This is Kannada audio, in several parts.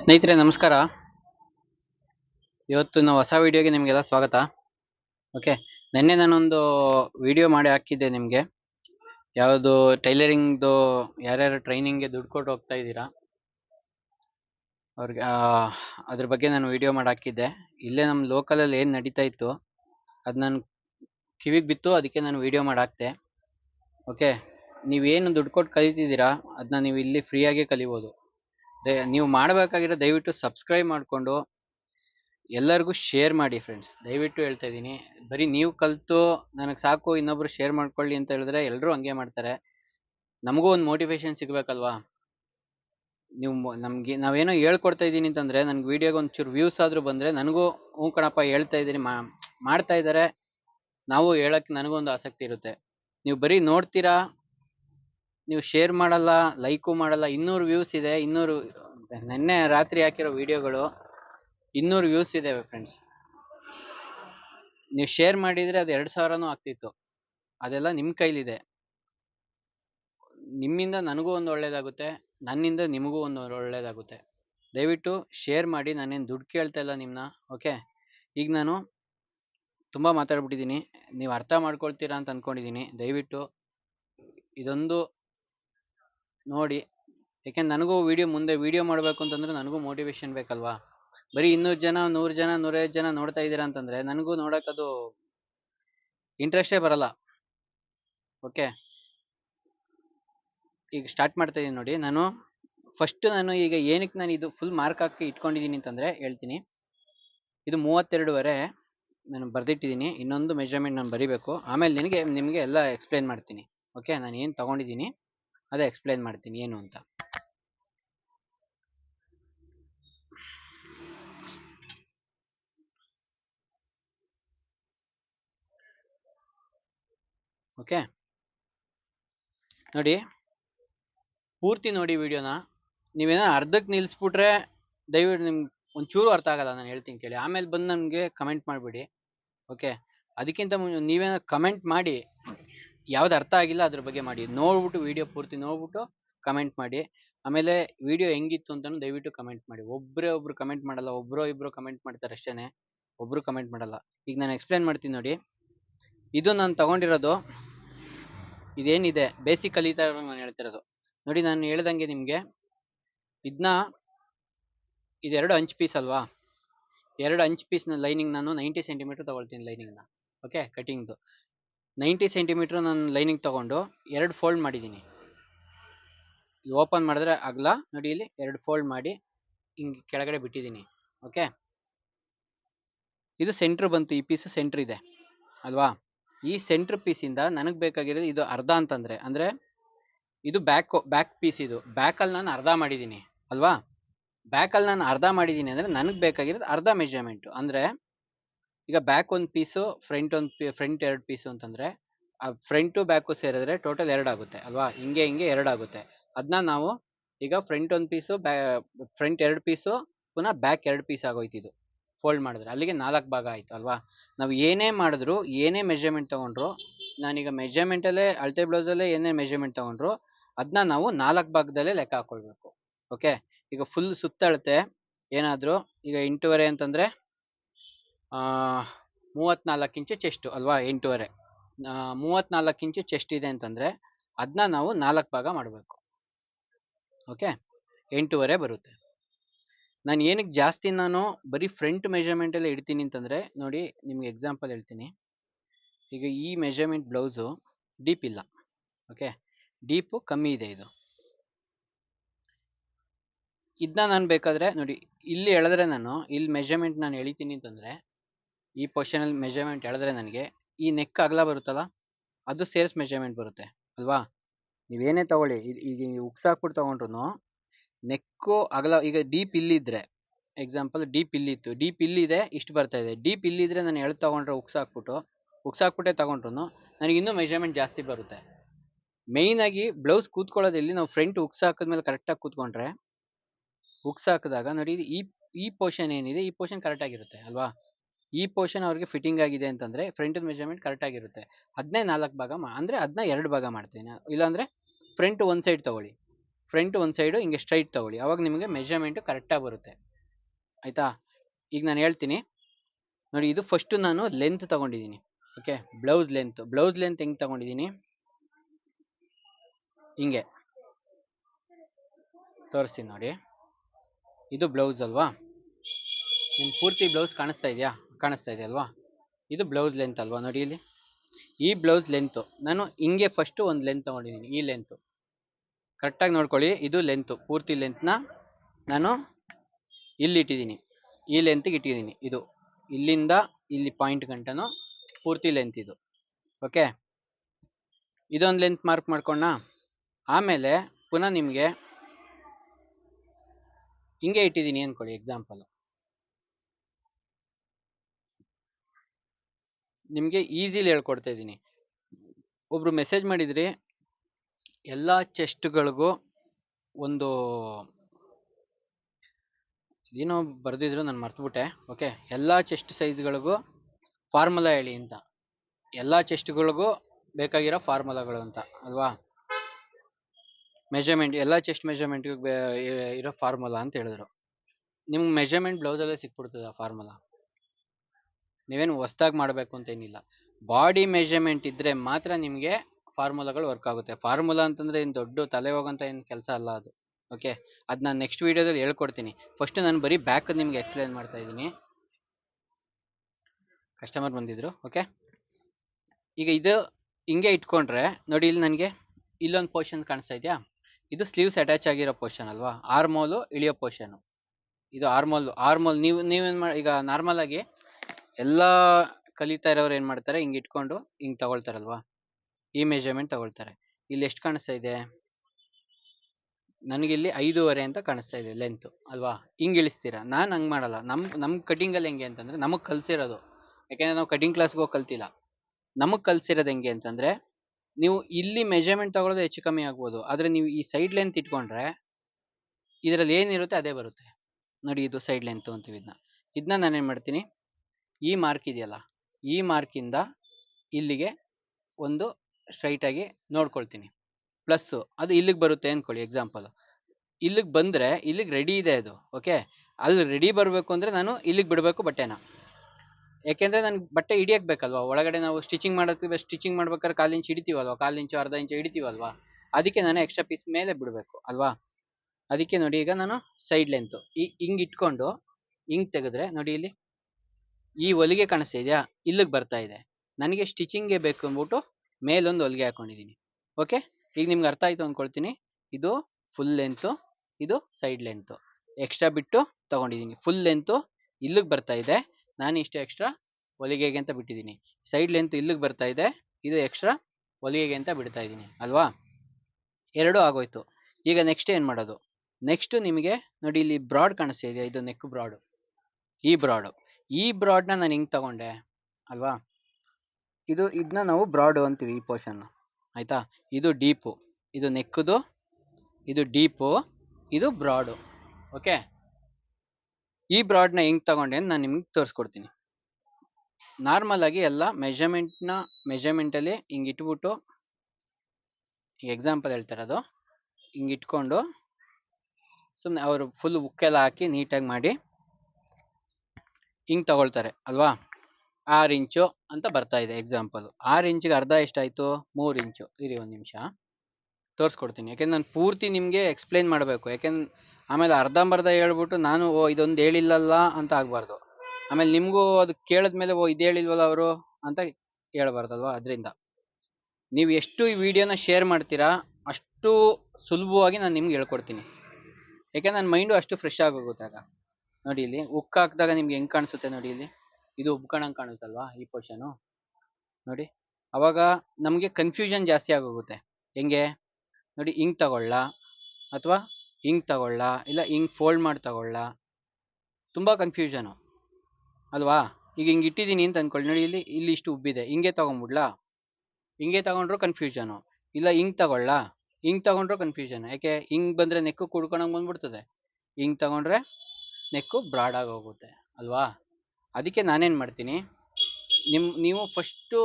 ಸ್ನೇಹಿತರೆ, ನಮಸ್ಕಾರ. ಇವತ್ತು ನಾವು ಹೊಸ ವಿಡಿಯೋಗೆ ನಿಮಗೆಲ್ಲ ಸ್ವಾಗತ. ಓಕೆ, ನಿನ್ನೆ ನಾನೊಂದು ವಿಡಿಯೋ ಮಾಡಿ ಹಾಕಿದ್ದೆ ನಿಮಗೆ. ಯಾವುದು ಟೈಲರಿಂಗ್ದು ಯಾರ್ಯಾರು ಟ್ರೈನಿಂಗ್ಗೆ ದುಡ್ಡು ಕೊಟ್ಟು ಹೋಗ್ತಾ ಇದ್ದೀರಾ? ಅವ್ರಿಗೆ ಅದ್ರ ಬಗ್ಗೆ ನಾನು ವಿಡಿಯೋ ಮಾಡಿ ಹಾಕಿದ್ದೆ. ಇಲ್ಲೇ ನಮ್ಮ ಲೋಕಲಲ್ಲಿ ಏನು ನಡೀತಾ ಇತ್ತು, ಅದು ನಾನು ಕಿವಿಗೆ ಬಿತ್ತು, ಅದಕ್ಕೆ ನಾನು ವಿಡಿಯೋ ಮಾಡಿ ಹಾಕ್ತೆ ಓಕೆ, ನೀವೇನು ದುಡ್ಡು ಕೊಟ್ಟು ಕಲಿತಿದ್ದೀರಾ ಅದನ್ನ ನೀವು ಇಲ್ಲಿ ಫ್ರೀಯಾಗೇ ಕಲಿಬೋದು. ದೇ, ನೀವು ಮಾಡಬೇಕಾಗಿರೋ ದಯವಿಟ್ಟು ಸಬ್ಸ್ಕ್ರೈಬ್ ಮಾಡಿಕೊಂಡು ಎಲ್ಲರಿಗೂ ಶೇರ್ ಮಾಡಿ ಫ್ರೆಂಡ್ಸ್ ದಯವಿಟ್ಟು ಹೇಳ್ತಾ ಇದ್ದೀನಿ. ಬರೀ ನೀವು ಕಲಿತು ನನಗೆ ಸಾಕು, ಇನ್ನೊಬ್ರು ಶೇರ್ ಮಾಡ್ಕೊಳ್ಳಿ ಅಂತ ಹೇಳಿದ್ರೆ ಎಲ್ಲರೂ ಹಂಗೆ ಮಾಡ್ತಾರೆ. ನಮಗೂ ಒಂದು ಮೋಟಿವೇಶನ್ ಸಿಗ್ಬೇಕಲ್ವಾ? ನೀವು ನಮಗೆ, ನಾವೇನೋ ಹೇಳ್ಕೊಡ್ತಾ ಇದ್ದೀನಿ ಅಂತಂದರೆ, ನನಗೆ ವಿಡಿಯೋಗೆ ಒಂಚೂರು ವ್ಯೂಸ್ ಆದರೂ ಬಂದರೆ ನನಗೂ, ಹ್ಞೂ ಕಣಪ್ಪ ಹೇಳ್ತಾ ಇದ್ದೀನಿ ಮಾಡ್ತಾ ಇದ್ದಾರೆ. ನಾವು ಹೇಳೋಕ್ಕೆ ನನಗೂ ಒಂದು ಆಸಕ್ತಿ ಇರುತ್ತೆ. ನೀವು ಬರೀ ನೋಡ್ತೀರಾ? ನೀವು ಶೇರ್ ಮಾಡಲ್ಲ ಲೈಕು ಮಾಡಲ್ಲ, ಇನ್ನೂರು ವ್ಯೂಸ್ ಇದೆ, ಇನ್ನೂರು, ನಿನ್ನೆ ರಾತ್ರಿ ಹಾಕಿರೋ ವಿಡಿಯೋಗಳು ಇನ್ನೂರು ವ್ಯೂಸ್ ಇದೆ ಫ್ರೆಂಡ್ಸ್ ನೀವು ಶೇರ್ ಮಾಡಿದ್ರೆ ಅದು ಎರಡು ಸಾವಿರನೂ ಆಗ್ತಿತ್ತು. ಅದೆಲ್ಲ ನಿಮ್ಮ ಕೈಲಿದೆ. ನಿಮ್ಮಿಂದ ನನಗೂ ಒಂದು ಒಳ್ಳೇದಾಗುತ್ತೆ, ನನ್ನಿಂದ ನಿಮಗೂ ಒಂದು ಒಳ್ಳೇದಾಗುತ್ತೆ. ದಯವಿಟ್ಟು ಶೇರ್ ಮಾಡಿ, ನಾನೇನು ದುಡ್ಡು ಕೇಳ್ತಾ ಇಲ್ಲ ನಿಮ್ಮನ್ನ ಓಕೆ ಈಗ ನಾನು ತುಂಬ ಮಾತಾಡ್ಬಿಟ್ಟಿದ್ದೀನಿ. ನೀವು ಅರ್ಥ ಮಾಡ್ಕೊಳ್ತೀರಾ ಅಂತ ಅಂದ್ಕೊಂಡಿದ್ದೀನಿ ದಯವಿಟ್ಟು ಇದೊಂದು ನೋಡಿ. ಯಾಕೆಂದ್ರೆ ನನಗೂ ವೀಡಿಯೋ ಮುಂದೆ ವೀಡಿಯೋ ಮಾಡಬೇಕು ಅಂತಂದ್ರೆ ನನಗೂ ಮೋಟಿವೇಶನ್ ಬೇಕಲ್ವಾ? ಬರೀ ಇನ್ನೂರು ಜನ, ನೂರು ಜನ ನೂರೈವತ್ತು ಜನ ನೋಡ್ತಾ ಇದ್ದೀರಾ ಅಂತಂದ್ರೆ ನನಗೂ ನೋಡಕ್ಕೆ ಅದು ಇಂಟ್ರೆಸ್ಟೇ ಬರಲ್ಲ. ಓಕೆ ಈಗ ಸ್ಟಾರ್ಟ್ ಮಾಡ್ತಾ ಇದ್ದೀನಿ ನೋಡಿ. ನಾನು ಫಸ್ಟ್ ನಾನು ಈಗ ಏನಕ್ಕೆ ನಾನು ಇದು ಫುಲ್ ಮಾರ್ಕ್ ಹಾಕಿ ಇಟ್ಕೊಂಡಿದ್ದೀನಿ ಅಂತಂದರೆ ಹೇಳ್ತೀನಿ. ಇದು ಮೂವತ್ತೆರಡುವರೆ ನಾನು ಬರೆದಿಟ್ಟಿದ್ದೀನಿ ಇನ್ನೊಂದು ಮೆಜರ್ಮೆಂಟ್ ನಾನು ಬರೀಬೇಕು. ಆಮೇಲೆ ನಿನಗೆ, ನಿಮಗೆ ಎಲ್ಲ ಎಕ್ಸ್ಪ್ಲೇನ್ ಮಾಡ್ತೀನಿ. ಓಕೆ ನಾನು ಏನು ತಗೊಂಡಿದ್ದೀನಿ ಅದೇ ಎಕ್ಸ್ಪ್ಲೈನ್ ಮಾಡ್ತೀನಿ, ಏನು ಅಂತ. ಓಕೆ ನೋಡಿ, ಪೂರ್ತಿ ನೋಡಿ ವಿಡಿಯೋನ. ನೀವೇನೋ ಅರ್ಧಕ್ಕೆ ನಿಲ್ಲಿಸ್ಬಿಟ್ರೆ ದಯವಿಟ್ಟು ನಿಮ್ಗೆ ಒಂಚೂರು ಅರ್ಥ ಆಗಲ್ಲ, ನಾನು ಹೇಳ್ತೀನಿ ಕೇಳಿ. ಆಮೇಲೆ ಬಂದು ನನಗೆ ಕಮೆಂಟ್ ಮಾಡಿಬಿಡಿ. ಓಕೆ ಅದಕ್ಕಿಂತ ಮುಂಚೆ ನೀವೇನೋ ಕಮೆಂಟ್ ಮಾಡಿ. ಯಾವ್ದು ಅರ್ಥ ಆಗಿಲ್ಲ ಅದ್ರ ಬಗ್ಗೆ ಮಾಡಿ. ನೋಡ್ಬಿಟ್ಟು ವಿಡಿಯೋ ಪೂರ್ತಿ ನೋಡ್ಬಿಟ್ಟು ಕಮೆಂಟ್ ಮಾಡಿ. ಆಮೇಲೆ ವಿಡಿಯೋ ಹೆಂಗಿತ್ತು ಅಂತಲೂ ದಯವಿಟ್ಟು ಕಮೆಂಟ್ ಮಾಡಿ. ಒಬ್ಬರೇ ಒಬ್ರು ಕಮೆಂಟ್ ಮಾಡಲ್ಲ ಒಬ್ಬರೋ ಇಬ್ಬರು ಕಮೆಂಟ್ ಮಾಡ್ತಾರೆ ಅಷ್ಟೇ ಒಬ್ರು ಕಮೆಂಟ್ ಮಾಡಲ್ಲ. ಈಗ ನಾನು ಎಕ್ಸ್ಪ್ಲೇನ್ ಮಾಡ್ತೀನಿ ನೋಡಿ. ಇದು ನಾನು ತಗೊಂಡಿರೋದು, ಇದೇನಿದೆ? ಬೇಸಿಕ್ ಕಲಿತಾ ನಾನು ಹೇಳ್ತಿರೋದು. ನೋಡಿ ನಾನು ಹೇಳ್ದಂಗೆ ನಿಮಗೆ ಇದನ್ನ ಇದೆರಡು ಅಂಚ್ ಪೀಸ್ ಅಲ್ವಾ? ಎರಡು ಅಂಚ್ ಪೀಸ್ನ ಲೈನಿಂಗ್ ನಾನು ನೈಂಟಿ ಸೆಂಟಿಮೀಟರ್ ತಗೊಳ್ತೀನಿ ಲೈನಿಂಗ್ನ ಓಕೆ ಕಟಿಂಗ್ದು ನೈಂಟಿ ಸೆಂಟಿಮೀಟ್ರ್ ನಾನು ಲೈನಿಂಗ್ ತೊಗೊಂಡು ಎರಡು ಫೋಲ್ಡ್ ಮಾಡಿದ್ದೀನಿ. ಇದು ಓಪನ್ ಮಾಡಿದ್ರೆ ಅಗಲ, ನೋಡಿ ಇಲ್ಲಿ ಎರಡು ಫೋಲ್ಡ್ ಮಾಡಿ ಹಿಂಗೆ ಕೆಳಗಡೆ ಬಿಟ್ಟಿದ್ದೀನಿ. ಓಕೆ? ಇದು ಸೆಂಟ್ರ್ ಬಂತು, ಈ ಪೀಸ್ ಸೆಂಟ್ರ್ ಇದೆ, ಅಲ್ವಾ? ಈ ಸೆಂಟ್ರ್ ಪೀಸಿಂದ ನನಗೆ ಬೇಕಾಗಿರೋದು ಇದು ಅರ್ಧ ಅಂತಂದರೆ, ಅಂದರೆ ಇದು ಬ್ಯಾಕ್ ಬ್ಯಾಕ್ ಪೀಸ್ ಇದು. ಬ್ಯಾಕಲ್ಲಿ ನಾನು ಅರ್ಧ ಮಾಡಿದ್ದೀನಿ, ಅಲ್ವಾ? ಬ್ಯಾಕಲ್ಲಿ ನಾನು ಅರ್ಧ ಮಾಡಿದ್ದೀನಿ ಅಂದರೆ ನನಗೆ ಬೇಕಾಗಿರೋದು ಅರ್ಧ ಮೆಜರ್ಮೆಂಟು ಅಂದ್ರೆ ಈಗ ಬ್ಯಾಕ್ ಒಂದು ಪೀಸು ಫ್ರಂಟ್ ಒಂದು ಫ್ರಂಟ್ ಎರಡು ಪೀಸು ಅಂತಂದರೆ, ಆ ಫ್ರಂಟು ಬ್ಯಾಕು ಸೇರಿದ್ರೆ ಟೋಟಲ್ ಎರಡು ಆಗುತ್ತೆ ಅಲ್ವಾ? ಹಿಂಗೆ ಹಿಂಗೆ ಎರಡು ಆಗುತ್ತೆ. ಅದನ್ನ ನಾವು ಈಗ ಫ್ರಂಟ್ ಒಂದು ಪೀಸು ಬ್ಯಾ ಫ್ರಂಟ್ ಎರಡು ಪೀಸು ಪುನಃ ಬ್ಯಾಕ್ ಎರಡು ಪೀಸ್ ಆಗೋಯ್ತು ಇದು ಫೋಲ್ಡ್ ಮಾಡಿದ್ರೆ. ಅಲ್ಲಿಗೆ ನಾಲ್ಕು ಭಾಗ ಆಯಿತು ಅಲ್ವಾ? ನಾವು ಏನೇ ಮಾಡಿದ್ರು, ಏನೇ ಮೆಜರ್ಮೆಂಟ್ ತಗೊಂಡ್ರು, ನಾನೀಗ ಮೆಜರ್ಮೆಂಟಲ್ಲೇ ಅಳತೆ ಬ್ಲೌಸಲ್ಲೇ ಏನೇ ಮೆಜರ್ಮೆಂಟ್ ತಗೊಂಡ್ರು ಅದನ್ನ ನಾವು ನಾಲ್ಕು ಭಾಗದಲ್ಲೇ ಲೆಕ್ಕ ಹಾಕ್ಕೊಳ್ಬೇಕು ಓಕೆ ಈಗ ಫುಲ್ ಸುತ್ತಳತೆ ಏನಾದರೂ, ಈಗ ಎಂಟೂವರೆ ಅಂತಂದರೆ ಮೂವತ್ತ್ನಾಲ್ಕು ಇಂಚು ಚೆಸ್ಟು ಅಲ್ವಾ ಎಂಟೂವರೆ ಮೂವತ್ತ್ನಾಲ್ಕು ಇಂಚು ಚೆಸ್ಟ್ ಇದೆ ಅಂತಂದರೆ ಅದನ್ನ ನಾವು ನಾಲ್ಕು ಭಾಗ ಮಾಡಬೇಕು. ಓಕೆ? ಎಂಟೂವರೆ ಬರುತ್ತೆ. ನಾನು ಏನಕ್ಕೆ ಜಾಸ್ತಿ ನಾನು ಬರೀ ಫ್ರಂಟ್ ಮೆಜರ್ಮೆಂಟಲ್ಲೇ ಇಡ್ತೀನಿ ಅಂತಂದರೆ ನೋಡಿ ನಿಮ್ಗೆ ಎಕ್ಸಾಂಪಲ್ ಹೇಳ್ತೀನಿ. ಈಗ ಈ ಮೆಜರ್ಮೆಂಟ್ ಬ್ಲೌಸು ಡೀಪ್ ಇಲ್ಲ. ಓಕೆ? ಡೀಪು ಕಮ್ಮಿ ಇದೆ ಇದು. ಇದನ್ನ ನಾನು ಬೇಕಾದರೆ ನೋಡಿ ಇಲ್ಲಿ ಎಳೆದ್ರೆ ನಾನು ಇಲ್ಲಿ ಮೆಜರ್ಮೆಂಟ್ ನಾನು ಎಳಿತೀನಿ ಅಂತಂದರೆ ಈ ಪೊಸಿಷನಲ್ಲಿ ಮೆಜರ್ಮೆಂಟ್ ಹೇಳಿದ್ರೆ ನನಗೆ ಈ ನೆಕ್ ಅಗಲ ಬರುತ್ತಲ್ಲ, ಅದು ಸೇಲ್ಸ್ ಮೆಜರ್ಮೆಂಟ್ ಬರುತ್ತೆ, ಅಲ್ವಾ? ನೀವೇನೇ ತಗೊಳ್ಳಿ ಈಗ ಉಕ್ಸಾಕ್ಬಿಟ್ಟು ತೊಗೊಂಡ್ರು ನೆಕ್ಕು ಅಗಲ, ಈಗ ಡೀಪ್ ಇಲ್ಲಿದ್ರೆ ಎಕ್ಸಾಂಪಲ್ ಡೀಪ್ ಇಲ್ಲಿತ್ತು ಡೀಪ್ ಇಲ್ಲಿದೆ ಇಷ್ಟು ಬರ್ತಾ ಇದೆ. ಡೀಪ್ ಇಲ್ಲಿದ್ರೆ ನಾನು ಎಳ್ದು ತಗೊಂಡ್ರೆ ಉಕ್ಸಾಕ್ಬಿಟ್ಟು, ಉಕ್ಸಾಕ್ಬಿಟ್ಟೆ ತಗೊಂಡ್ರು ನನಗೆ ಇನ್ನೂ ಮೆಜರ್ಮೆಂಟ್ ಜಾಸ್ತಿ ಬರುತ್ತೆ. ಮೇಯ್ನ್ ಆಗಿ ಬ್ಲೌಸ್ ಕೂತ್ಕೊಳ್ಳೋದು ಇಲ್ಲಿ ನಾವು ಫ್ರಂಟ್ ಉಕ್ಸ್ ಹಾಕಿದ್ಮೇಲೆ ಕರೆಕ್ಟಾಗಿ ಕೂತ್ಕೊಂಡ್ರೆ ಉಕ್ಸ್ ಹಾಕಿದಾಗ ನೋಡಿ ಈ ಈ ಪೋರ್ಷನ್ ಏನಿದೆ, ಈ ಪೋರ್ಷನ್ ಕರೆಕ್ಟಾಗಿರುತ್ತೆ ಅಲ್ವಾ? ಈ ಪೋರ್ಷನ್ ಅವ್ರಿಗೆ ಫಿಟ್ಟಿಂಗ್ ಆಗಿದೆ ಅಂತಂದ್ರೆ ಫ್ರಂಟ್ ಮೆಜರ್ಮೆಂಟ್ ಕರೆಕ್ಟ್ ಆಗಿರುತ್ತೆ. ಅದನ್ನೇ ನಾಲ್ಕು ಭಾಗ ಮಾ ಅಂದರೆ ಅದನ್ನ ಎರಡು ಭಾಗ ಮಾಡ್ತೀನಿ ಇಲ್ಲಾಂದ್ರೆ ಫ್ರಂಟ್ ಒಂದು ಸೈಡ್ ತಗೊಳ್ಳಿ. ಫ್ರಂಟ್ ಒಂದು ಸೈಡು ಹಿಂಗೆ ಸ್ಟ್ರೈಟ್ ತಗೊಳ್ಳಿ. ಅವಾಗ ನಿಮಗೆ ಮೆಜರ್ಮೆಂಟು ಕರೆಕ್ಟಾಗಿ ಬರುತ್ತೆ. ಆಯಿತಾ? ಈಗ ನಾನು ಹೇಳ್ತೀನಿ. ನೋಡಿ, ಇದು ಫಸ್ಟು ನಾನು ಲೆಂತ್ ತಗೊಂಡಿದ್ದೀನಿ. Okay blouse length blouse length ಹೆಂಗೆ ತಗೊಂಡಿದ್ದೀನಿ? ಹಿಂಗೆ. ತೋರಿಸ್ತೀನಿ ನೋಡಿ. ಇದು ಬ್ಲೌಸ್ ಅಲ್ವಾ? ನಿಮ್ಮ ಪೂರ್ತಿ ಬ್ಲೌಸ್ ಕಾಣಿಸ್ತಾ ಇದೆಯಾ? ಕಾಣಿಸ್ತಾ ಇದೆ ಅಲ್ವಾ? ಇದು ಬ್ಲೌಸ್ ಲೆಂತ್ ಅಲ್ವಾ ನೋಡಿ ಇಲ್ಲಿ? ಈ ಬ್ಲೌಸ್ ಲೆಂತು ನಾನು ಹಿಂಗೆ ಫಸ್ಟು ಒಂದು ಲೆಂತ್ ತೊಗೊಂಡಿದ್ದೀನಿ ಈ ಲೆಂತು ಕರೆಕ್ಟಾಗಿ ನೋಡ್ಕೊಳ್ಳಿ, ಇದು ಲೆಂತು ಪೂರ್ತಿ ಲೆಂತ್ನ ನಾನು ಇಲ್ಲಿ ಇಟ್ಟಿದ್ದೀನಿ ಈ ಲೆಂತ್ಗೆ ಇಟ್ಟಿದ್ದೀನಿ ಇದು ಇಲ್ಲಿಂದ ಇಲ್ಲಿ ಪಾಯಿಂಟ್ ಗಂಟನೂ ಪೂರ್ತಿ ಲೆಂತ್ ಇದು. ಓಕೆ ಇದೊಂದು ಲೆಂತ್ ಮಾರ್ಕ್ ಮಾಡ್ಕೊಂಡ ಆಮೇಲೆ ಪುನಃ ನಿಮಗೆ ಹಿಂಗೆ ಇಟ್ಟಿದ್ದೀನಿ ಅಂದ್ಕೊಳ್ಳಿ ಎಕ್ಸಾಂಪಲ್ ನಿಮಗೆ ಈಸಿಲಿ ಹೇಳ್ಕೊಡ್ತಾ ಇದ್ದೀನಿ. ಒಬ್ರು ಮೆಸೇಜ್ ಮಾಡಿದ್ರಿ ಎಲ್ಲ ಚೆಸ್ಟ್ಗಳಿಗೂ ಒಂದು ಏನೋ ಬರೆದಿದ್ರು ನಾನು ಮರ್ತುಬಿಟ್ಟೆ, ಓಕೆ? ಎಲ್ಲ ಚೆಸ್ಟ್ ಸೈಜ್ಗಳಿಗೂ ಫಾರ್ಮುಲಾ ಹೇಳಿ ಅಂತ. ಎಲ್ಲ ಚೆಸ್ಟ್ಗಳಿಗೂ ಬೇಕಾಗಿರೋ ಫಾರ್ಮುಲಾಗಳು ಅಂತ, ಅಲ್ವಾ? ಮೆಜರ್ಮೆಂಟ್ ಎಲ್ಲ ಚೆಸ್ಟ್ ಮೆಜರ್ಮೆಂಟ್ಗೆ ಇರೋ ಫಾರ್ಮುಲಾ ಅಂತ ಹೇಳಿದ್ರು. ನಿಮ್ಗೆ ಮೆಜರ್ಮೆಂಟ್ ಬ್ಲೌಸಲ್ಲೇ ಸಿಕ್ಬಿಡ್ತದೆ ಆ ಫಾರ್ಮುಲಾ. ನೀವೇನು ಹೊಸ್ದಾಗಿ ಮಾಡಬೇಕು ಅಂತ ಏನಿಲ್ಲ. ಬಾಡಿ ಮೆಜರ್ಮೆಂಟ್ ಇದ್ದರೆ ಮಾತ್ರ ನಿಮಗೆ ಫಾರ್ಮುಲಾಗಳು ವರ್ಕ್ ಆಗುತ್ತೆ. ಫಾರ್ಮುಲಾ ಅಂತಂದರೆ ಏನು ದೊಡ್ಡ ತಲೆ ಹೋಗೋಂಥ ಏನು ಕೆಲಸ ಅಲ್ಲ ಅದು. ಓಕೆ? ಅದು ನಾನು ನೆಕ್ಸ್ಟ್ ವೀಡಿಯೋದಲ್ಲಿ ಹೇಳ್ಕೊಡ್ತೀನಿ. ಫಸ್ಟ್ ನಾನು ಬರೀ ಬ್ಯಾಕ್ ನಿಮಗೆ ಎಕ್ಸ್ಪ್ಲೇನ್ ಮಾಡ್ತಾ ಇದ್ದೀನಿ. ಕಸ್ಟಮರ್ ಬಂದಿದ್ರು, ಓಕೆ? ಈಗ ಇದು ಹಿಂಗೆ ಇಟ್ಕೊಂಡ್ರೆ, ನೋಡಿ ಇಲ್ಲಿ ನನಗೆ ಇಲ್ಲೊಂದು ಪೋರ್ಷನ್ ಕಾಣಿಸ್ತಾ ಇದೆಯಾ? ಇದು ಸ್ಲೀವ್ಸ್ ಅಟ್ಯಾಚ್ ಆಗಿರೋ ಪೋರ್ಷನ್ ಅಲ್ವಾ? ಆರ್ಮೋಲು ಇಳಿಯೋ ಪೋರ್ಷನು. ಇದು ಆರ್ಮೋಲ್ ಆರ್ಮೋಲ್ ನೀವು, ನೀವೇನು ಮಾಡಿ ಈಗ ನಾರ್ಮಲ್ ಆಗಿ ಎಲ್ಲ ಕಲಿತಾ ಇರೋರು ಏನು ಮಾಡ್ತಾರೆ? ಹಿಂಗೆ ಇಟ್ಕೊಂಡು ಹಿಂಗೆ ತಗೊಳ್ತಾರಲ್ವಾ? ಈ ಮೆಜರ್ಮೆಂಟ್ ತಗೊಳ್ತಾರೆ. ಇಲ್ಲಿ ಎಷ್ಟು ಕಾಣಿಸ್ತಾ ಇದೆ? ನನಗಿಲ್ಲಿ ಐದೂವರೆ ಅಂತ ಕಾಣಿಸ್ತಾ ಇದೆ ಲೆಂತ್ ಅಲ್ವಾ? ಹಿಂಗೆ ಇಳಿಸ್ತೀರಾ? ನಾನು ಹಂಗೆ ಮಾಡಲ್ಲ. ನಮ್ಮ ನಮ್ಮ ಕಟಿಂಗಲ್ಲಿ ಹೆಂಗೆ ಅಂತಂದರೆ ನಮಗೆ ಕಲಿಸಿರೋದು. ಯಾಕೆಂದರೆ ನಾವು ಕಟಿಂಗ್ ಕ್ಲಾಸ್ಗೆ ಹೋಗಿ ಕಲ್ತಿಲ್ಲ. ನಮಗೆ ಕಲಿಸಿರೋದು ಹೆಂಗೆ ಅಂತಂದರೆ ನೀವು ಇಲ್ಲಿ ಮೆಜರ್ಮೆಂಟ್ ತಗೊಳ್ಳೋದು ಹೆಚ್ಚು ಕಮ್ಮಿ ಆಗ್ಬೋದು. ಆದರೆ ನೀವು ಈ ಸೈಡ್ ಲೆಂತ್ ಇಟ್ಕೊಂಡ್ರೆ ಇದರಲ್ಲಿ ಏನಿರುತ್ತೆ ಅದೇ ಬರುತ್ತೆ. ನೋಡಿ ಇದು ಸೈಡ್ ಲೆಂತು ಅಂತೀವಿ ಇದನ್ನ ಇದನ್ನ ನಾನೇನು ಮಾಡ್ತೀನಿ? ಈ ಮಾರ್ಕ್ ಇದೆಯಲ್ಲ, ಈ ಮಾರ್ಕಿಂದ ಇಲ್ಲಿಗೆ ಒಂದು ಸ್ಟ್ರೈಟಾಗಿ ನೋಡ್ಕೊಳ್ತೀನಿ. ಪ್ಲಸ್ಸು ಅದು ಇಲ್ಲಿಗೆ ಬರುತ್ತೆ ಅಂದ್ಕೊಳ್ಳಿ ಎಕ್ಸಾಂಪಲ್. ಇಲ್ಲಿಗೆ ಬಂದರೆ ಇಲ್ಲಿಗೆ ರೆಡಿ ಇದೆ ಅದು, ಓಕೆ? ಅಲ್ಲಿ ರೆಡಿ ಬರಬೇಕು ಅಂದರೆ ನಾನು ಇಲ್ಲಿಗೆ ಬಿಡಬೇಕು ಬಟ್ಟೆನ. ಯಾಕೆಂದರೆ ನನಗೆ ಬಟ್ಟೆ ಹಿಡಿಯಕ್ಕೆ ಬೇಕಲ್ವಾ? ಒಳಗಡೆ ನಾವು ಸ್ಟಿಚಿಂಗ್ ಮಾಡೋಕ್ಕೆ ಸ್ಟಿಚಿಂಗ್ ಮಾಡ್ಬೇಕಾದ್ರೆ ಕಾಲು ಇಂಚು ಹಿಡಿತೀವಲ್ವಾ? ಕಾಲು ಇಂಚು ಅರ್ಧ ಇಂಚು ಹಿಡಿತೀವಲ್ವಾ? ಅದಕ್ಕೆ ನಾನು ಎಕ್ಸ್ಟ್ರಾ ಪೀಸ್ ಮೇಲೆ ಬಿಡಬೇಕು, ಅಲ್ವಾ? ಅದಕ್ಕೆ ನೋಡಿ ಈಗ ನಾನು ಸೈಡ್ ಲೆಂತು ಈ ಹಿಂಗೆ ಇಟ್ಕೊಂಡು ಹಿಂಗೆ ತೆಗೆದ್ರೆ ನೋಡಿ ಇಲ್ಲಿ ಈ ಹೊಲಿಗೆ ಕಾಣಿಸ್ತಾ ಇದೆಯಾ? ಇಲ್ಲಿಗೆ ಬರ್ತಾ ಇದೆ. ನನಗೆ ಸ್ಟಿಚಿಂಗ್ಗೆ ಬೇಕು ಅಂದ್ಬಿಟ್ಟು ಮೇಲೊಂದು ಹೊಲಿಗೆ ಹಾಕೊಂಡಿದ್ದೀನಿ ಓಕೆ ಈಗ ನಿಮ್ಗೆ ಅರ್ಥ ಆಯಿತು ಅಂದ್ಕೊಳ್ತೀನಿ ಇದು ಫುಲ್ ಲೆಂತು ಇದು ಸೈಡ್ ಲೆಂತು ಎಕ್ಸ್ಟ್ರಾ ಬಿಟ್ಟು ತಗೊಂಡಿದ್ದೀನಿ ಫುಲ್ ಲೆಂತು ಇಲ್ಲಿಗೆ ಬರ್ತಾ ಇದೆ. ನಾನು ಇಷ್ಟು ಎಕ್ಸ್ಟ್ರಾ ಹೊಲಿಗೆಗೆ ಅಂತ ಬಿಟ್ಟಿದ್ದೀನಿ ಸೈಡ್ ಲೆಂತ್ ಇಲ್ಲಿಗೆ ಬರ್ತಾ ಇದೆ. ಇದು ಎಕ್ಸ್ಟ್ರಾ ಹೊಲಿಗೆಗೆ ಅಂತ ಬಿಡ್ತಾ ಇದ್ದೀನಿ ಅಲ್ವಾ? ಎರಡು ಆಗೋಯ್ತು. ಈಗ ನೆಕ್ಸ್ಟ್ ಏನು ಮಾಡೋದು? ನೆಕ್ಸ್ಟ್ ನಿಮಗೆ ನೋಡಿ ಇಲ್ಲಿ ಬ್ರಾಡ್ ಕಾಣಿಸ್ತಾ ಇದೆಯಾ? ಇದು ನೆಕ್ ಬ್ರಾಡು ಈ ಬ್ರಾಡು ಈ ಬ್ರಾಡ್ನ ನಾನು ಹಿಂಗೆ ತಗೊಂಡೆ, ಅಲ್ವಾ? ಇದು ಇದನ್ನ ನಾವು ಬ್ರಾಡು ಅಂತೀವಿ ಈ ಪೋರ್ಷನ್ ಆಯಿತಾ? ಇದು ಡೀಪು, ಇದು ನೆಕ್ಕದು, ಇದು ಡೀಪು, ಇದು ಬ್ರಾಡು, ಓಕೆ? ಈ ಬ್ರಾಡ್ನ ಹೆಂಗೆ ತಗೊಂಡೆ ಅಂತ ನಾನು ನಿಮ್ಗೆ ತೋರಿಸ್ಕೊಡ್ತೀನಿ. ನಾರ್ಮಲ್ ಆಗಿ ಎಲ್ಲ ಮೆಜರ್ಮೆಂಟ್ನ ಮೆಜರ್ಮೆಂಟಲ್ಲಿ ಹಿಂಗೆ ಇಟ್ಬಿಟ್ಟು ಎಕ್ಸಾಂಪಲ್ ಹೇಳ್ತಾರದು ಹಿಂಗೆ ಇಟ್ಕೊಂಡು ಸುಮ್ಮನೆ ಅವರು ಫುಲ್ ಉಕ್ಕೆಲ್ಲ ಹಾಕಿ ನೀಟಾಗಿ ಮಾಡಿ ಹಿಂಗೆ ತಗೊಳ್ತಾರೆ, ಅಲ್ವಾ? ಆರು ಇಂಚು ಅಂತ ಬರ್ತಾ ಇದೆ ಎಕ್ಸಾಂಪಲ್ ಆರು ಇಂಚಿಗೆ ಅರ್ಧ ಎಷ್ಟಾಯಿತು? ಮೂರು ಇಂಚು. ಇರಿ ಒಂದು ನಿಮಿಷ. ತೋರಿಸ್ಕೊಡ್ತೀನಿ. ಯಾಕೆಂದ್ರೆ ನಾನು ಪೂರ್ತಿ ನಿಮಗೆ ಎಕ್ಸ್ಪ್ಲೈನ್ ಮಾಡಬೇಕು. ಯಾಕೆಂದ್ರೆ ಆಮೇಲೆ ಅರ್ಧಂಬರ್ಧ ಹೇಳ್ಬಿಟ್ಟು ನಾನು, ಓ, ಇದೊಂದು ಹೇಳಿಲ್ಲಲ್ಲ ಅಂತ ಆಗಬಾರ್ದು. ಆಮೇಲೆ ನಿಮಗೂ ಅದು ಕೇಳಿದ್ಮೇಲೆ, ಓ, ಇದು ಹೇಳಿಲ್ವಲ್ಲ ಅವರು ಅಂತ ಹೇಳ್ಬಾರ್ದಲ್ವಾ ಅದರಿಂದ. ನೀವು ಎಷ್ಟು ಈ ವಿಡಿಯೋನ ಶೇರ್ ಮಾಡ್ತೀರಾ, ಅಷ್ಟು ಸುಲಭವಾಗಿ ನಾನು ನಿಮ್ಗೆ ಹೇಳ್ಕೊಡ್ತೀನಿ. ಯಾಕೆಂದ್ರೆ ನನ್ನ ಮೈಂಡು ಅಷ್ಟು ಫ್ರೆಶ್ ಆಗೋಗುತ್ತೆ ಆಗ. ನೋಡಿ ಇಲ್ಲಿ ಉಕ್ಕ ಹಾಕಿದಾಗ ನಿಮ್ಗೆ ಹೆಂಗೆ ಕಾಣಿಸುತ್ತೆ ನೋಡಿ ಇಲ್ಲಿ. ಇದು ಉಬ್ಕಣಂಗೆ ಕಾಣುತ್ತಲ್ವಾ, ಈ ಪೋರ್ಷನು ನೋಡಿ, ಅವಾಗ ನಮಗೆ ಕನ್ಫ್ಯೂಷನ್ ಜಾಸ್ತಿ ಆಗೋಗುತ್ತೆ. ಹೆಂಗೆ? ನೋಡಿ ಹಿಂಗೆ ತಗೊಳ್ಳ ಅಥವಾ ಹಿಂಗೆ ತಗೊಳ್ಳ, ಇಲ್ಲ ಹಿಂಗೆ ಫೋಲ್ಡ್ ಮಾಡಿ ತಗೊಳ್ಳ. ತುಂಬ ಕನ್ಫ್ಯೂಷನು ಅಲ್ವಾ? ಈಗ ಹಿಂಗೆ ಇಟ್ಟಿದ್ದೀನಿ ಅಂತ ಅಂದ್ಕೊಳ್ಳಿ ನೋಡಿ, ಇಲ್ಲಿ ಇಲ್ಲಿ ಇಷ್ಟು ಉಬ್ಬಿದೆ. ಹಿಂಗೆ ತಗೊಂಡ್ಬಿಡ್ಲ ಹಿಂಗೆ ತಗೊಂಡ್ರು ಕನ್ಫ್ಯೂಷನು ಇಲ್ಲ ಹಿಂಗೆ ತಗೊಳ್ಳ? ಹಿಂಗೆ ತಗೊಂಡ್ರು ಕನ್ಫ್ಯೂಷನ್ ಯಾಕೆ? ಹಿಂಗೆ ಬಂದರೆ ನೆಕ್ಕು ಕುಡ್ಕೊಳಂಗೆ ಬಂದ್ಬಿಡ್ತದೆ. ಹಿಂಗೆ ತಗೊಂಡ್ರೆ ನೆಕ್ಕು ಬ್ರಾಡಾಗಿ ಹೋಗುತ್ತೆ, ಅಲ್ವಾ? ಅದಕ್ಕೆ ನಾನೇನು ಮಾಡ್ತೀನಿ ನಿಮ್ಮ ನೀವು ಫಸ್ಟು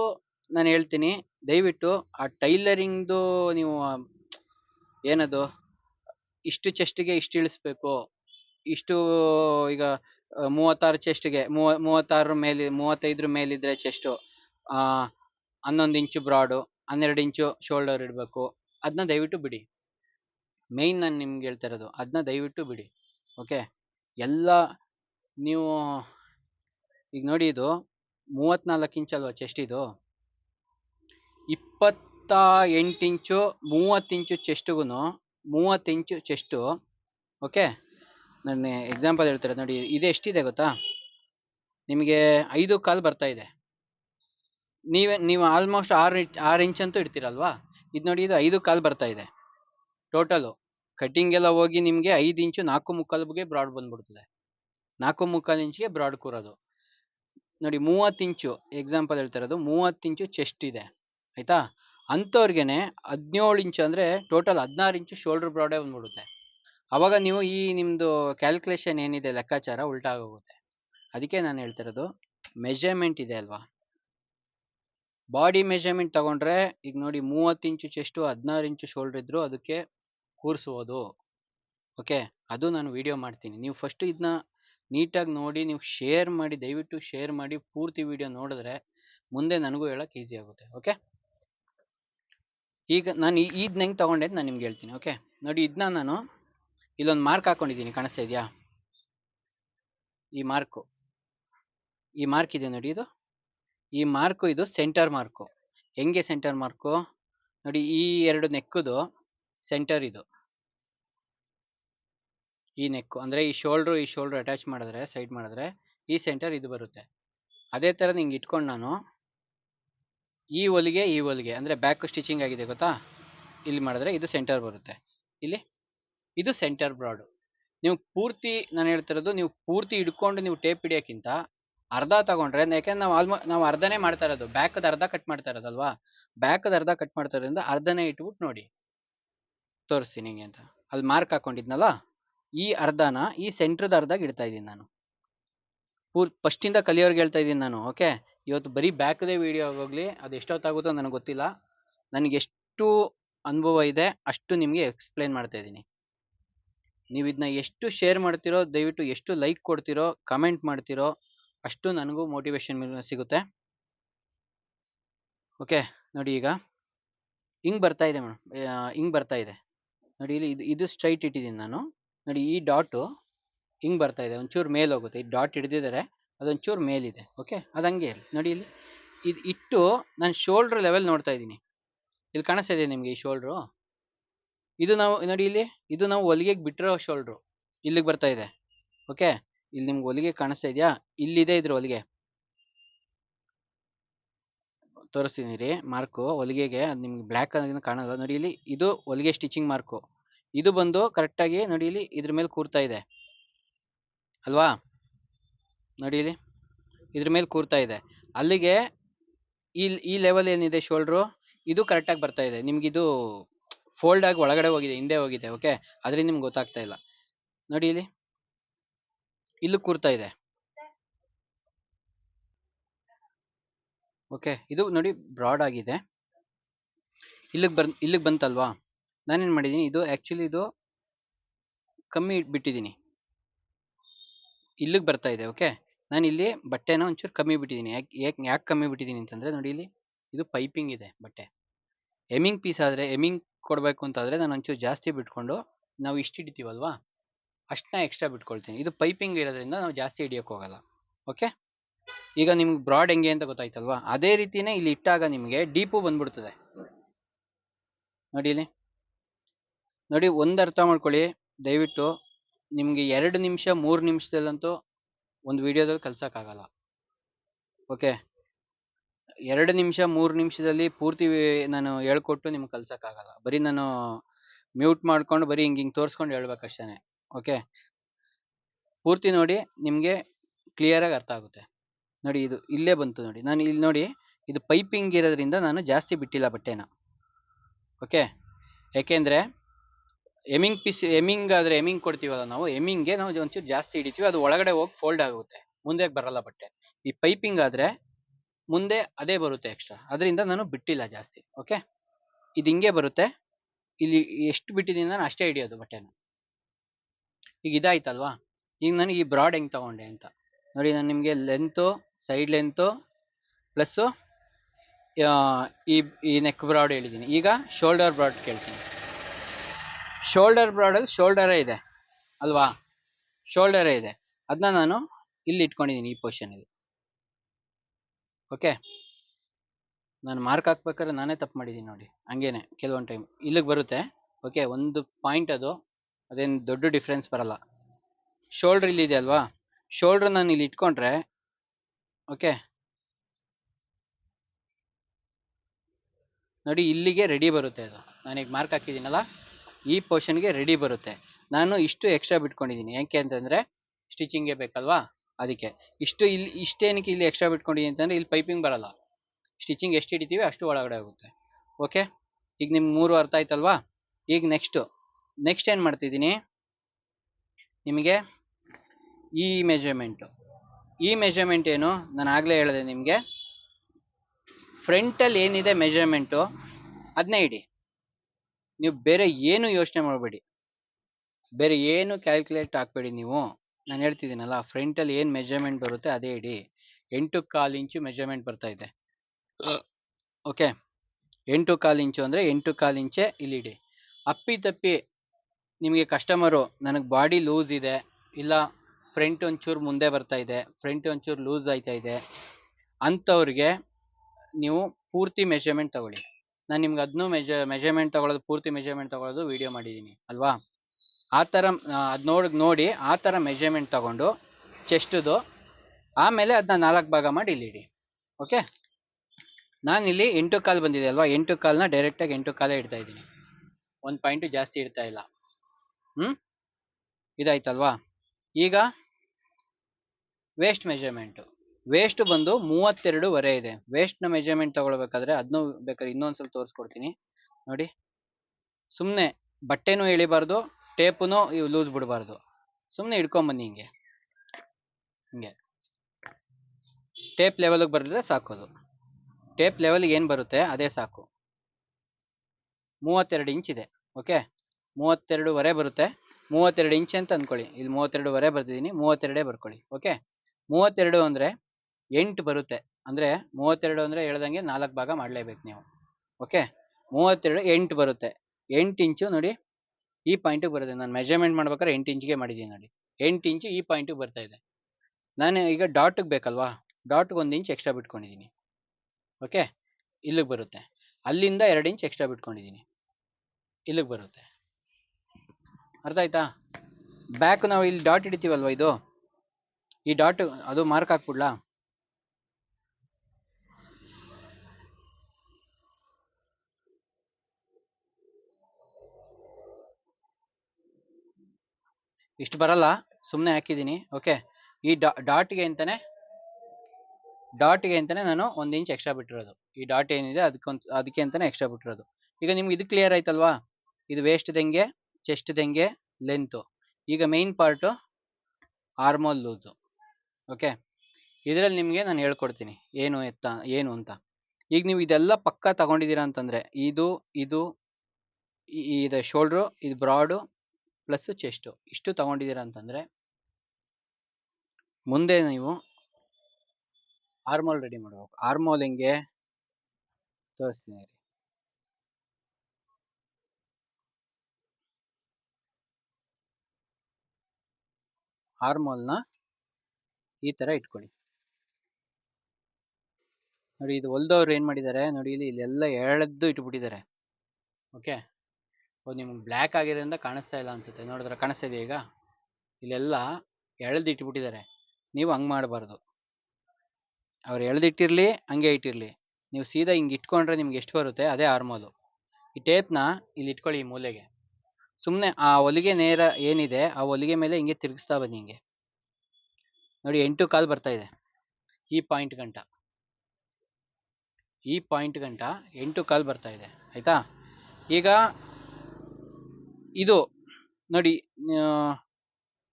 ನಾನು ಹೇಳ್ತೀನಿ, ದಯವಿಟ್ಟು ಆ ಟೈಲರಿಂಗ್ದು ನೀವು ಏನದು, ಇಷ್ಟು ಚೆಸ್ಟ್ಗೆ ಇಷ್ಟು ಇಳಿಸ್ಬೇಕು, ಇಷ್ಟು ಈಗ ಮೂವತ್ತಾರು ಚೆಸ್ಟ್ಗೆ, ಮೂವ, ಮೂವತ್ತಾರು ಮೇಲೆ, ಮೂವತ್ತೈದರ ಮೇಲಿದ್ರೆ ಚೆಸ್ಟು ಹನ್ನೊಂದು ಇಂಚು ಬ್ರಾಡು, ಹನ್ನೆರಡು ಇಂಚು ಶೋಲ್ಡರ್ ಇಡಬೇಕು ಅದನ್ನ ದಯವಿಟ್ಟು ಬಿಡಿ. ಮೇಯ್ನ್ ನಾನು ನಿಮ್ಗೆ ಹೇಳ್ತಾ ಇರೋದು ಅದನ್ನ ದಯವಿಟ್ಟು ಬಿಡಿ, ಓಕೆ? ಎಲ್ಲ ನೀವು ಈಗ ನೋಡಿ ಇದು ಮೂವತ್ನಾಲ್ಕು ಇಂಚ್ ಅಲ್ವಾ ಚೆಸ್ಟ್ ಇದು? ಇಪ್ಪತ್ತ ಎಂಟು ಇಂಚು ಮೂವತ್ತು ಇಂಚು ಚೆಸ್ಟ್ಗೂ ಮೂವತ್ತು ಇಂಚು ಚೆಸ್ಟು ಓಕೆ ನಾನು ಎಕ್ಸಾಂಪಲ್ ಹೇಳ್ತಾರೆ ನೋಡಿ, ಇದು ಎಷ್ಟಿದೆ ಗೊತ್ತಾ? ನಿಮಗೆ ಐದು ಕಾಲು ಬರ್ತಾ ಇದೆ. ನೀವೇ, ನೀವು ಆಲ್ಮೋಸ್ಟ್ ಆರು ಆರು ಇಂಚ್ ಅಂತೂ ಇಡ್ತೀರಲ್ವಾ? ಇದು ನೋಡಿ, ಇದು ಐದು ಕಾಲು ಬರ್ತಾ ಇದೆ. ಟೋಟಲು ಕಟಿಂಗ್ ಎಲ್ಲ ಹೋಗಿ ನಿಮಗೆ ಐದು ಇಂಚು ನಾಲ್ಕು ಮುಕ್ಕಾಲ್ಗೆ ಬ್ರಾಡ್ ಬಂದ್ಬಿಡ್ತದೆ. ನಾಲ್ಕು ಮುಕ್ಕಾಲು ಇಂಚಿಗೆ ಬ್ರಾಡ್ ಕೂರೋದು. ನೋಡಿ ಮೂವತ್ತು ಇಂಚು ಎಕ್ಸಾಂಪಲ್ ಹೇಳ್ತಾ ಇರೋದು, ಮೂವತ್ತು ಇಂಚು ಚೆಸ್ಟ್ ಇದೆ, ಆಯ್ತಾ? ಅಂಥವ್ರಿಗೆನೆ ಹದಿನೇಳು ಇಂಚು ಅಂದರೆ ಟೋಟಲ್ ಹದಿನಾರು ಇಂಚು ಶೋಲ್ಡರ್ ಬ್ರಾಡೇ ಬಂದ್ಬಿಡುತ್ತೆ. ಅವಾಗ ನೀವು ಈ ನಿಮ್ಮದು ಕ್ಯಾಲ್ಕುಲೇಷನ್ ಏನಿದೆ, ಲೆಕ್ಕಾಚಾರ ಉಲ್ಟಾಗೋಗುತ್ತೆ ಅದಕ್ಕೆ ನಾನು ಹೇಳ್ತಿರೋದು ಮೆಜರ್ಮೆಂಟ್ ಇದೆ ಅಲ್ವಾ? ಬಾಡಿ ಮೆಜರ್ಮೆಂಟ್ ತಗೊಂಡ್ರೆ, ಈಗ ನೋಡಿ ಮೂವತ್ತು ಇಂಚು ಚೆಸ್ಟು ಹದಿನಾರು ಇಂಚು ಶೋಲ್ಡರ್ ಇದ್ದರೂ ಅದಕ್ಕೆ ಕೂರಿಸ್ಬೋದು ಓಕೆ? ಅದು ನಾನು ವಿಡಿಯೋ ಮಾಡ್ತೀನಿ. ನೀವು ಫಸ್ಟ್ ಇದನ್ನ ನೀಟಾಗಿ ನೋಡಿ, ನೀವು ಶೇರ್ ಮಾಡಿ, ದಯವಿಟ್ಟು ಶೇರ್ ಮಾಡಿ, ಪೂರ್ತಿ ವಿಡಿಯೋ ನೋಡಿದ್ರೆ ಮುಂದೆ ನನಗೂ ಹೇಳಕ್ಕೆ ಈಸಿ ಆಗುತ್ತೆ. ಓಕೆ? ಈಗ ನಾನು ಇದನ್ನ ಹೆಂಗೆ ತೊಗೊಂಡೆ ನಾನು ನಿಮ್ಗೆ ಹೇಳ್ತೀನಿ. ಓಕೆ? ನೋಡಿ ಇದನ್ನ ನಾನು ಇಲ್ಲೊಂದು ಮಾರ್ಕ್ ಹಾಕೊಂಡಿದ್ದೀನಿ. ಕಾಣಿಸ್ತಾ ಇದೆಯಾ? ಈ ಮಾರ್ಕು ಈ ಮಾರ್ಕ್ ಇದೆ ನೋಡಿ ಇದು. ಈ ಮಾರ್ಕು ಇದು ಸೆಂಟರ್ ಮಾರ್ಕು ಹೆಂಗೆ ಸೆಂಟರ್ ಮಾರ್ಕು ನೋಡಿ, ಈ ಎರಡು ನೆಕ್ಕದು. ಸೆಂಟರ್ ಇದು. ಈ ನೆಕ್ ಅಂದ್ರೆ ಈ ಶೋಲ್ಡ್ರು ಈ ಶೋಲ್ಡ್ರ್ ಅಟ್ಯಾಚ್ ಮಾಡಿದ್ರೆ ಸೈಡ್ ಮಾಡಿದ್ರೆ, ಈ ಸೆಂಟರ್ ಇದು ಬರುತ್ತೆ. ಅದೇ ಥರ ನಿಂಗೆ ಇಟ್ಕೊಂಡು ನಾನು, ಈ ಹೊಲಿಗೆ ಈ ಹೊಲಿಗೆ, ಅಂದರೆ ಬ್ಯಾಕ್ ಸ್ಟಿಚಿಂಗ್ ಆಗಿದೆ ಗೊತ್ತಾ? ಇಲ್ಲಿ ಮಾಡಿದ್ರೆ ಇದು ಸೆಂಟರ್ ಬರುತ್ತೆ. ಇಲ್ಲಿ, ಇದು ಸೆಂಟರ್ ಬ್ರಾಡು ನೀವು ಪೂರ್ತಿ, ನಾನು ಹೇಳ್ತಿರೋದು ನೀವು ಪೂರ್ತಿ ಹಿಡ್ಕೊಂಡು ನೀವು ಟೇಪ್ ಹಿಡಿಯೋಕ್ಕಿಂತ ಅರ್ಧ ತಗೊಂಡ್ರೆ, ಯಾಕೆಂದ್ರೆ ನಾವು ಆಲ್ಮೋ ನಾವು ಅರ್ಧನೇ ಮಾಡ್ತಾ ಇರೋದು. ಬ್ಯಾಕದ ಅರ್ಧ ಕಟ್ ಮಾಡ್ತಾ ಇರೋದಲ್ವಾ? ಬ್ಯಾಕದ ಅರ್ಧ ಕಟ್ ಮಾಡ್ತಾ ಇರೋದ್ರಿಂದ ಅರ್ಧನೇ ಇಟ್ಬಿಟ್ಟು ನೋಡಿ. ತೋರಿಸ್ತೀನಿ ನಿಮಗೆ ಅಂತ. ಅಲ್ಲಿ ಮಾರ್ಕ್ ಹಾಕೊಂಡಿದ್ನಲ್ಲ? ಈ ಅರ್ಧನ, ಈ ಸೆಂಟ್ರದ ಅರ್ಧಾಗ ಇಡ್ತಾ ಇದ್ದೀನಿ ನಾನು. ಪೂರ್ ಫಸ್ಟಿಂದ ಕಲಿಯೋರ್ಗೆ ಹೇಳ್ತಾ ಇದ್ದೀನಿ ನಾನು ಓಕೆ ಇವತ್ತು ಬರೀ ಬ್ಯಾಕ್ದೇ ವಿಡಿಯೋ ಆಗೋಗ್ಲಿ, ಅದು ಎಷ್ಟೊತ್ತಾಗುತ್ತೋ ನನಗೆ ಗೊತ್ತಿಲ್ಲ. ನನಗೆ ಎಷ್ಟು ಅನುಭವ ಇದೆ, ಅಷ್ಟು ನಿಮಗೆ ಎಕ್ಸ್ಪ್ಲೇನ್ ಮಾಡ್ತಾ ಇದ್ದೀನಿ. ನೀವು ಇದನ್ನ ಎಷ್ಟು ಶೇರ್ ಮಾಡ್ತಿರೋ, ದಯವಿಟ್ಟು ಎಷ್ಟು ಲೈಕ್ ಕೊಡ್ತಿರೋ ಕಮೆಂಟ್ ಮಾಡ್ತಿರೋ, ಅಷ್ಟು ನನಗೂ ಮೋಟಿವೇಶನ್ ಸಿಗುತ್ತೆ. ಓಕೆ ನೋಡಿ ಈಗ. ಹಿಂಗೆ ಬರ್ತಾ ಇದೆ ಮೇಡಮ್ ಹಿಂಗೆ ಬರ್ತಾ ಇದೆ. ನೋಡಿ ಇಲ್ಲಿ ಇದು ಇದು ಸ್ಟ್ರೈಟ್ ಇಟ್ಟಿದ್ದೀನಿ ನಾನು. ನೋಡಿ ಈ ಡಾಟು ಹಿಂಗೆ ಬರ್ತಾ ಇದೆ, ಒಂಚೂರು ಮೇಲೆ ಹೋಗುತ್ತೆ. ಈ ಡಾಟ್ ಹಿಡಿದಿದ್ದಾರೆ, ಅದೊಂಚೂರು ಮೇಲಿದೆ ಓಕೆ ಅದು ಹಂಗೆ ನೋಡಿ ಇಲ್ಲಿ, ಇದು ಇಟ್ಟು ನಾನು ಶೋಲ್ಡ್ರ್ ಲೆವೆಲ್ ನೋಡ್ತಾ ಇದ್ದೀನಿ. ಇಲ್ಲಿ ಕಾಣಿಸ್ತಾ ಇದೆ ನಿಮಗೆ ಈ ಶೋಲ್ಡ್ರು ಇದು ನಾವು, ನೋಡಿ ಇಲ್ಲಿ, ಇದು ನಾವು ಹೊಲಿಗೆಗೆ ಬಿಟ್ಟಿರೋ ಶೋಲ್ಡ್ರು ಇಲ್ಲಿಗೆ ಬರ್ತಾ ಇದೆ ಓಕೆ ಇಲ್ಲಿ ನಿಮ್ಗೆ ಹೊಲಿಗೆ ಕಾಣಿಸ್ತಾ ಇದೆಯಾ? ಇಲ್ಲಿದೆ ಇದ್ರ ಹೊಲಿಗೆ ತೋರಿಸ್ತೀನಿ ರೀ ಮಾರ್ಕು ಹೊಲಿಗೆಗೆ ಅದು ನಿಮ್ಗೆ ಬ್ಲ್ಯಾಕ್ ಅನ್ನೋದನ್ನ ಕಾಣಲ್ಲ. ನೋಡಿ ಇಲ್ಲಿ ಇದು ಹೊಲಿಗೆ ಸ್ಟಿಚಿಂಗ್ ಮಾರ್ಕು ಇದು ಬಂದು ಕರೆಕ್ಟಾಗಿ ನೋಡಿ ಇಲ್ಲಿ ಇದ್ರ ಮೇಲೆ ಕೂರ್ತಾ ಇದೆ. ಅಲ್ವಾ? ನೋಡಿ ಇಲ್ಲಿ ಇದ್ರ ಮೇಲೆ ಕೂರ್ತಾ ಇದೆ. ಅಲ್ಲಿಗೆ ಈ ಈ ಲೆವೆಲ್ ಏನಿದೆ ಶೋಲ್ಡ್ರು ಇದು ಕರೆಕ್ಟಾಗಿ ಬರ್ತಾ ಇದೆ. ನಿಮ್ಗಿದು ಫೋಲ್ಡ್ ಆಗಿ ಒಳಗಡೆ ಹೋಗಿದೆ, ಹಿಂದೆ ಹೋಗಿದೆ ಓಕೆ ಅದರಿಂದ ನಿಮ್ಗೆ ಗೊತ್ತಾಗ್ತಾ ಇಲ್ಲ. ನೋಡಿ ಇಲ್ಲಿ. ಇಲ್ಲಿ ಕೂರ್ತಾ ಇದೆ. ಓಕೆ, ಇದು ನೋಡಿ ಬ್ರಾಡ್ ಆಗಿದೆ. ಇಲ್ಲಿಗೆ ಬರ್ ಇಲ್ಲಿಗೆ ಬಂತಲ್ವಾ? ನಾನೇನು ಮಾಡಿದ್ದೀನಿ ಇದು ಆ್ಯಕ್ಚುಲಿ ಇದು ಕಮ್ಮಿ ಬಿಟ್ಟಿದ್ದೀನಿ ಇಲ್ಲಿಗೆ ಬರ್ತಾ ಇದೆ, ಓಕೆ? ನಾನು ಇಲ್ಲಿ ಬಟ್ಟೆನ ಒಂಚೂರು ಕಮ್ಮಿ ಬಿಟ್ಟಿದ್ದೀನಿ ಯಾಕೆ ಯಾಕೆ ಯಾಕೆ ಕಮ್ಮಿ ಬಿಟ್ಟಿದ್ದೀನಿ ಅಂತಂದರೆ ನೋಡಿ ಇಲ್ಲಿ ಇದು ಪೈಪಿಂಗ್ ಇದೆ ಬಟ್ಟೆ. ಎಮಿಂಗ್ ಪೀಸ್ ಆದರೆ ಎಮಿಂಗ್ ಕೊಡಬೇಕು ಅಂತಾದರೆ ನಾನು ಒಂಚೂರು ಜಾಸ್ತಿ ಬಿಟ್ಕೊಂಡು ನಾವು ಇಷ್ಟು ಹಿಡಿತೀವಲ್ವಾ? ಅಷ್ಟನ್ನ ಎಕ್ಸ್ಟ್ರಾ ಬಿಟ್ಕೊಳ್ತೀನಿ. ಇದು ಪೈಪಿಂಗ್ ಇರೋದ್ರಿಂದ ನಾವು ಜಾಸ್ತಿ ಹಿಡಿಯೋಕ್ಕೋಗಲ್ಲ ಓಕೆ? ಈಗ ನಿಮ್ಗೆ ಬ್ರಾಡ್ ಹೆಂಗೆ ಅಂತ ಗೊತ್ತಾಯ್ತಲ್ವಾ? ಅದೇ ರೀತಿನೇ ಇಲ್ಲಿ ಇಟ್ಟಾಗ ನಿಮಗೆ ಡೀಪು ಬಂದ್ಬಿಡ್ತದೆ. ನೋಡಿ ಇಲ್ಲಿ ನೋಡಿ, ಒಂದು ಅರ್ಥ ಮಾಡ್ಕೊಳ್ಳಿ. ದಯವಿಟ್ಟು ನಿಮಗೆ ಎರಡು ನಿಮಿಷ, ಮೂರು ನಿಮಿಷದಲ್ಲಂತೂ ಒಂದು ವಿಡಿಯೋದಲ್ಲಿ ಕಲ್ಸೋಕ್ಕಾಗಲ್ಲ. ಓಕೆ ಎರಡು ನಿಮಿಷ, ಮೂರು ನಿಮಿಷದಲ್ಲಿ ಪೂರ್ತಿ ನಾನು ಹೇಳ್ಕೊಟ್ಟು ನಿಮ್ಗೆ ಕಲ್ಸೋಕ್ಕಾಗಲ್ಲ. ಬರೀ ನಾನು ಮ್ಯೂಟ್ ಮಾಡ್ಕೊಂಡು ಬರೀ ಹಿಂಗೆ ಹಿಂಗೆ ತೋರಿಸ್ಕೊಂಡು ಹೇಳ್ಬೇಕಷ್ಟೇ ಓಕೆ ಪೂರ್ತಿ ನೋಡಿ, ನಿಮಗೆ ಕ್ಲಿಯರಾಗಿ ಅರ್ಥ ಆಗುತ್ತೆ. ನೋಡಿ ಇದು ಇಲ್ಲೇ ಬಂತು ನೋಡಿ. ನಾನು ಇಲ್ಲಿ ನೋಡಿ, ಇದು ಪೈಪಿಂಗ್ ಇರೋದ್ರಿಂದ ನಾನು ಜಾಸ್ತಿ ಬಿಟ್ಟಿಲ್ಲ ಬಟ್ಟೆನ. ಓಕೆ? ಯಾಕೆಂದರೆ ಎಮಿಂಗ್ ಪೀಸ್, ಎಮಿಂಗ್ ಆದರೆ ಎಮಿಂಗ್ ಕೊಡ್ತೀವಲ್ಲ ನಾವು, ಎಮಿಂಗ್ಗೆ ನಾವು ಒಂಚೂರು ಜಾಸ್ತಿ ಹಿಡಿತೀವಿ, ಅದು ಒಳಗಡೆ ಹೋಗಿ ಫೋಲ್ಡ್ ಆಗುತ್ತೆ ಮುಂದೆ ಬರಲ್ಲ ಬಟ್ಟೆ. ಈ ಪೈಪಿಂಗ್ ಆದರೆ ಮುಂದೆ ಅದೇ ಬರುತ್ತೆ ಎಕ್ಸ್ಟ್ರಾ. ಅದರಿಂದ ನಾನು ಬಿಟ್ಟಿಲ್ಲ ಜಾಸ್ತಿ, ಓಕೆ? ಇದು ಹಿಂಗೆ ಬರುತ್ತೆ. ಇಲ್ಲಿ ಎಷ್ಟು ಬಿಟ್ಟಿದ್ದೀನಿ ನಾನು ಅಷ್ಟೇ ಹಿಡಿಯೋದು ಬಟ್ಟೆನ. ಈಗ ಇದಾಯ್ತಲ್ವಾ? ಈಗ ನಾನು ಈ ಬ್ರಾಡ್ ಹೆಂಗ್ ತಗೊಂಡೆ ಅಂತ. ನೋಡಿ, ನಾನು ನಿಮಗೆ ಲೆಂತು ಸೈಡ್ ಲೆಂತು ಪ್ಲಸ್ಸು ಈ ಈ ನೆಕ್ ಬ್ರಾಡ್ ಹೇಳಿದ್ದೀನಿ ಈಗ ಶೋಲ್ಡರ್ ಬ್ರಾಡ್ ಕೇಳ್ತೀನಿ. ಶೋಲ್ಡರ್ ಬ್ರಾಡಲ್ಲಿ ಶೋಲ್ಡರೇ ಇದೆ, ಅಲ್ವಾ? ಶೋಲ್ಡರೇ ಇದೆ. ಅದನ್ನ ನಾನು ಇಲ್ಲಿ ಇಟ್ಕೊಂಡಿದ್ದೀನಿ ಈ ಪೊಸಿಷನಲ್ಲಿ ಓಕೆ ನಾನು ಮಾರ್ಕ್ ಹಾಕ್ಬೇಕಾದ್ರೆ ನಾನೇ ತಪ್ಪು ಮಾಡಿದ್ದೀನಿ ನೋಡಿ. ಹಂಗೇನೆ, ಕೆಲವೊಂದು ಟೈಮ್ ಇಲ್ಲಿಗೆ ಬರುತ್ತೆ. ಓಕೆ ಒಂದು ಪಾಯಿಂಟ್ ಅದು, ಅದೇನು ದೊಡ್ಡ ಡಿಫ್ರೆನ್ಸ್ ಬರಲ್ಲ. ಶೋಲ್ಡ್ರ್ ಇಲ್ಲಿದೆ ಅಲ್ವಾ? ಶೋಲ್ಡ್ರ್ ನಾನು ಇಲ್ಲಿ ಇಟ್ಕೊಂಡ್ರೆ ಓಕೆ. ನೋಡಿ, ಇಲ್ಲಿಗೆ ರೆಡಿ ಬರುತ್ತೆ ಅದು. ನಾನೀಗ ಮಾರ್ಕ್ ಹಾಕಿದ್ದೀನಲ್ಲ, ಈ ಪೋರ್ಷನ್ಗೆ ರೆಡಿ ಬರುತ್ತೆ. ನಾನು ಇಷ್ಟು ಎಕ್ಸ್ಟ್ರಾ ಬಿಟ್ಕೊಂಡಿದ್ದೀನಿ. ಯಾಕೆ ಅಂತಂದರೆ ಸ್ಟಿಚಿಂಗೇ ಬೇಕಲ್ವಾ? ಅದಕ್ಕೆ. ಇಷ್ಟು ಇಲ್ಲಿ ಇಷ್ಟೇನಕ್ಕೆ ಇಲ್ಲಿ ಎಕ್ಸ್ಟ್ರಾ ಬಿಟ್ಕೊಂಡಿದ್ದೀನಿ ಅಂತಂದರೆ, ಇಲ್ಲಿ ಪೈಪಿಂಗ್ ಬರಲ್ಲ. ಸ್ಟಿಚಿಂಗ್ ಎಷ್ಟು ಹಿಡಿತೀವಿ, ಅಷ್ಟು ಒಳಗಡೆ ಹೋಗುತ್ತೆ. ಓಕೆ? ಈಗ ನಿಮ್ಗೆ ಮೂರು ಅರ್ಥ ಆಯ್ತಲ್ವಾ? ಈಗ ನೆಕ್ಸ್ಟು ನೆಕ್ಸ್ಟ್ ಏನು ಮಾಡ್ತಿದ್ದೀನಿ? ನಿಮಗೆ ಈ ಮೆಜರ್ಮೆಂಟು ಈ ಮೆಜರ್ಮೆಂಟ್ ಏನು? ನಾನು ಆಗಲೇ ಹೇಳಿದೆ ನಿಮಗೆ. ಫ್ರಂಟಲ್ಲಿ ಏನಿದೆ ಮೆಜರ್ಮೆಂಟು ಅದನ್ನೇ ಇಡಿ. ನೀವು ಬೇರೆ ಏನು ಯೋಚನೆ ಮಾಡಬೇಡಿ. ಬೇರೆ ಏನು ಕ್ಯಾಲ್ಕುಲೇಟ್ ಹಾಕ್ಬೇಡಿ ನೀವು. ನಾನು ಹೇಳ್ತಿದ್ದೀನಲ್ಲ ಫ್ರಂಟಲ್ಲಿ ಏನು ಮೆಜರ್ಮೆಂಟ್ ಬರುತ್ತೆ ಅದೇ ಇಡಿ. ಎಂಟು ಕಾಲು ಇಂಚು ಮೆಜರ್ಮೆಂಟ್ ಬರ್ತಾ ಇದೆ. ಓಕೆ? ಎಂಟು ಕಾಲು ಇಂಚು ಅಂದರೆ ಎಂಟು ಕಾಲು ಇಂಚೆ ಇಲ್ಲಿ ಇಡಿ. ಅಪ್ಪಿ ತಪ್ಪಿ ನಿಮಗೆ ಕಸ್ಟಮರು ನನಗೆ ಬಾಡಿ ಲೂಸ್ ಇದೆ, ಇಲ್ಲ ಫ್ರಂಟ್ ಒಂಚೂರು ಮುಂದೆ ಬರ್ತಾ ಇದೆ, ಫ್ರಂಟ್ ಒಂಚೂರು ಲೂಸ್ ಆಯ್ತಾ ಇದೆ. ಅಂಥವ್ರಿಗೆ ನೀವು ಪೂರ್ತಿ ಮೆಷರ್ಮೆಂಟ್ ತಗೊಳ್ಳಿ. ನಾನು ನಿಮ್ಗೆ ಅದನ್ನೂ ಮೆಜ, ಮೆಷರ್ಮೆಂಟ್ ತಗೊಳ್ಳೋದು ಪೂರ್ತಿ ಮೆಷರ್ಮೆಂಟ್ ತಗೊಳ್ಳೋದು ವಿಡಿಯೋ ಮಾಡಿದ್ದೀನಿ ಅಲ್ವಾ? ಆ ಥರ ಅದು ನೋಡಿ ನೋಡಿ, ಆ ಥರ ಮೆಷರ್ಮೆಂಟ್ ತಗೊಂಡು ಚೆಸ್ಟ್ದು, ಆಮೇಲೆ ಅದನ್ನ ನಾಲ್ಕು ಭಾಗ ಮಾಡಿ ಇಲ್ಲಿ ಇಡಿ ಓಕೆ ನಾನಿಲ್ಲಿ ಎಂಟು ಕಾಲು ಬಂದಿದೆ, ಅಲ್ವಾ? ಎಂಟು ಕಾಲನ್ನ ಡೈರೆಕ್ಟಾಗಿ ಎಂಟು ಕಾಲೇ ಇಡ್ತಾ ಇದ್ದೀನಿ. ಒಂದು ಪಾಯಿಂಟು ಜಾಸ್ತಿ ಇಡ್ತಾ ಇಲ್ಲ. ಹ್ಞೂ ಇದಾಯ್ತಲ್ವಾ? ಈಗ ವೇಸ್ಟ್ ಮೆಜರ್ಮೆಂಟು ವೇಸ್ಟ್ ಬಂದು ಮೂವತ್ತೆರಡೂವರೆ ಇದೆ. ವೇಸ್ಟ್ನ ಮೆಜರ್ಮೆಂಟ್ ತಗೊಳ್ಬೇಕಾದ್ರೆ ಅದನ್ನೂ ಬೇಕಾದ್ರೆ ಇನ್ನೊಂದ್ಸಲ ತೋರಿಸ್ಕೊಡ್ತೀನಿ. ನೋಡಿ. ಸುಮ್ಮನೆ ಬಟ್ಟೆನೂ ಎಳಿಬಾರ್ದು ಟೇಪುನು ಇವು ಲೂಸ್ ಬಿಡಬಾರ್ದು. ಸುಮ್ಮನೆ ಹಿಡ್ಕೊಂಬನ್ನಿ ಹಿಂಗೆ. ಹಿಂಗೆ. ಟೇಪ್ ಲೆವೆಲ್ಗೆ ಸಾಕು ಸಾಕೋದು. ಟೇಪ್ ಲೆವೆಲ್ಗೆ ಏನು ಬರುತ್ತೆ ಅದೇ ಸಾಕು. ಮೂವತ್ತೆರಡು ಇಂಚ್ ಇದೆ, ಓಕೆ? ಮೂವತ್ತೆರಡುವರೆ ಬರುತ್ತೆ. ಮೂವತ್ತೆರಡು ಇಂಚ್ ಅಂತ ಅಂದ್ಕೊಳ್ಳಿ ಇಲ್ಲಿ ಮೂವತ್ತೆರಡುವರೆ ಬರ್ತಿದ್ದೀನಿ ಮೂವತ್ತೆರಡೇ ಬರ್ಕೊಳ್ಳಿ, ಓಕೆ? ಮೂವತ್ತೆರಡು ಅಂದರೆ ಎಂಟು ಬರುತ್ತೆ. ಅಂದರೆ ಮೂವತ್ತೆರಡು ಅಂದರೆ ಹೇಳ್ದಂಗೆ ನಾಲ್ಕು ಭಾಗ ಮಾಡಲೇಬೇಕು ನೀವು. ಓಕೆ ಮೂವತ್ತೆರಡು ಎಂಟು ಬರುತ್ತೆ. ಎಂಟು ಇಂಚು ನೋಡಿ ಈ ಪಾಯಿಂಟಿಗೆ ಬರುತ್ತೆ. ನಾನು ಮೆಜರ್ಮೆಂಟ್ ಮಾಡ್ಬೇಕಾದ್ರೆ ಎಂಟು ಇಂಚಿಗೆ ಮಾಡಿದ್ದೀನಿ ನೋಡಿ. ಎಂಟು ಇಂಚು ಈ ಪಾಯಿಂಟಿಗೆ ಬರ್ತಾ ಇದೆ. ನಾನು ಈಗ ಡಾಟಿಗೆ ಬೇಕಲ್ವಾ? ಡಾಟ್ಗೆ ಒಂದು ಇಂಚ್ ಎಕ್ಸ್ಟ್ರಾ ಬಿಟ್ಕೊಂಡಿದ್ದೀನಿ ಓಕೆ ಇಲ್ಲಿಗೆ ಬರುತ್ತೆ. ಅಲ್ಲಿಂದ ಎರಡು ಇಂಚ್ ಎಕ್ಸ್ಟ್ರಾ ಬಿಟ್ಕೊಂಡಿದ್ದೀನಿ ಇಲ್ಲಿಗೆ ಬರುತ್ತೆ. ಅರ್ಥ ಆಯ್ತಾ? ಬ್ಯಾಕ್ ನಾವು ಇಲ್ಲಿ ಡಾಟ್ ಇಡ್ತೀವಲ್ವ ಇದು? ಈ ಡಾಟ್ ಅದು ಮಾರ್ಕ್ ಹಾಕ್ಬಿಡ್ಲಾ? ಇಷ್ಟು ಬರಲ್ಲ ಸುಮ್ಮನೆ ಹಾಕಿದ್ದೀನಿ, ಓಕೆ. ಈ ಡಾ, ಡಾಟ್ಗೆ ಅಂತಾನೆ ಡಾಟ್ಗೆ ಅಂತಾನೆ ನಾನು ಒಂದು ಇಂಚ್ ಎಕ್ಸ್ಟ್ರಾ ಬಿಟ್ಟಿರೋದು. ಈ ಡಾಟ್ ಏನಿದೆ ಅದಕ್ಕೊಂದು ಅದಕ್ಕೆ ಅಂತಾನೆ ಎಕ್ಸ್ಟ್ರಾ ಬಿಟ್ಟಿರೋದು. ಈಗ ನಿಮ್ಗೆ ಇದು ಕ್ಲಿಯರ್ ಆಯ್ತಲ್ವಾ? ಇದು ವೇಸ್ಟ್ ಹೆಂಗೆ ಚೆಸ್ಟ್ ದಂಗೆ ಲೆಂತು ಈಗ main part armhole loose okay ಇದರಲ್ಲಿ ನಿಮಗೆ ನಾನು ಹೇಳ್ಕೊಡ್ತೀನಿ. ಏನು ಎತ್ತ, ಏನು ಅಂತ. ಈಗ ನೀವು ಇದೆಲ್ಲ ಪಕ್ಕ ತಗೊಂಡಿದ್ದೀರಾ ಅಂತಂದರೆ, ಇದು ಇದು ಇದು ಶೋಲ್ಡ್ರು ಇದು ಬ್ರಾಡು ಪ್ಲಸ್ ಚೆಸ್ಟು ಇಷ್ಟು ತಗೊಂಡಿದ್ದೀರಾ ಅಂತಂದರೆ, ಮುಂದೆ ನೀವು ಆರ್ಮೋಲ್ ರೆಡಿ ಮಾಡಬೇಕು. ಆರ್ಮೋಲ್ ಹೆಂಗೆ ತೋರಿಸ್ತೀನಿ. ಆರ್ಮೋಲ್ನ ಈ ಥರ ಇಟ್ಕೊಳ್ಳಿ. ನೋಡಿ ಇದು ಹೊಲ್ದವ್ರು ಏನು ಮಾಡಿದ್ದಾರೆ, ನೋಡಿ ಇಲ್ಲಿ ಇಲ್ಲೆಲ್ಲ ಎಳೆದ್ದು ಇಟ್ಬಿಟ್ಟಿದ್ದಾರೆ. ಓಕೆ? ನಿಮ್ಗೆ ಬ್ಲ್ಯಾಕ್ ಆಗಿರೋದ್ರಿಂದ ಕಾಣಿಸ್ತಾ ಇಲ್ಲ ಅನ್ಸುತ್ತೆ. ನೋಡಿದ್ರೆ ಕಾಣಿಸ್ತಾ ಇದೆಯಾ ಈಗ? ಇಲ್ಲೆಲ್ಲ ಎಳೆದು ಇಟ್ಬಿಟ್ಟಿದ್ದಾರೆ. ನೀವು ಹಂಗೆ ಮಾಡಬಾರ್ದು. ಅವ್ರು ಎಳೆದಿಟ್ಟಿರಲಿ, ಹಂಗೆ ಇಟ್ಟಿರಲಿ. ನೀವು ಸೀದಾ ಹಿಂಗೆ ಇಟ್ಕೊಂಡ್ರೆ ನಿಮ್ಗೆ ಎಷ್ಟು ಬರುತ್ತೆ? ಅದೇ ಆರ್ಮೋಲು. ಈ ಟೇಪ್ನ ಇಲ್ಲಿ ಇಟ್ಕೊಳ್ಳಿ ಈ ಮೂಲೆಗೆ. ಸುಮ್ಮನೆ ಆ ಹೊಲಿಗೆ ನೇರ ಏನಿದೆ, ಆ ಹೊಲಿಗೆ ಮೇಲೆ ಹಿಂಗೆ ತಿರುಗಿಸ್ತಾ ಬನ್ನಿ ಹಿಂಗೆ. ನೋಡಿ, ಎಂಟು ಕಾಲು ಬರ್ತಾ ಇದೆ. ಈ ಪಾಯಿಂಟ್ ಗಂಟ. ಈ ಪಾಯಿಂಟ್ ಗಂಟ ಎಂಟು ಕಾಲ್ ಬರ್ತಾ ಇದೆ. ಆಯಿತಾ? ಈಗ ಇದು ನೋಡಿ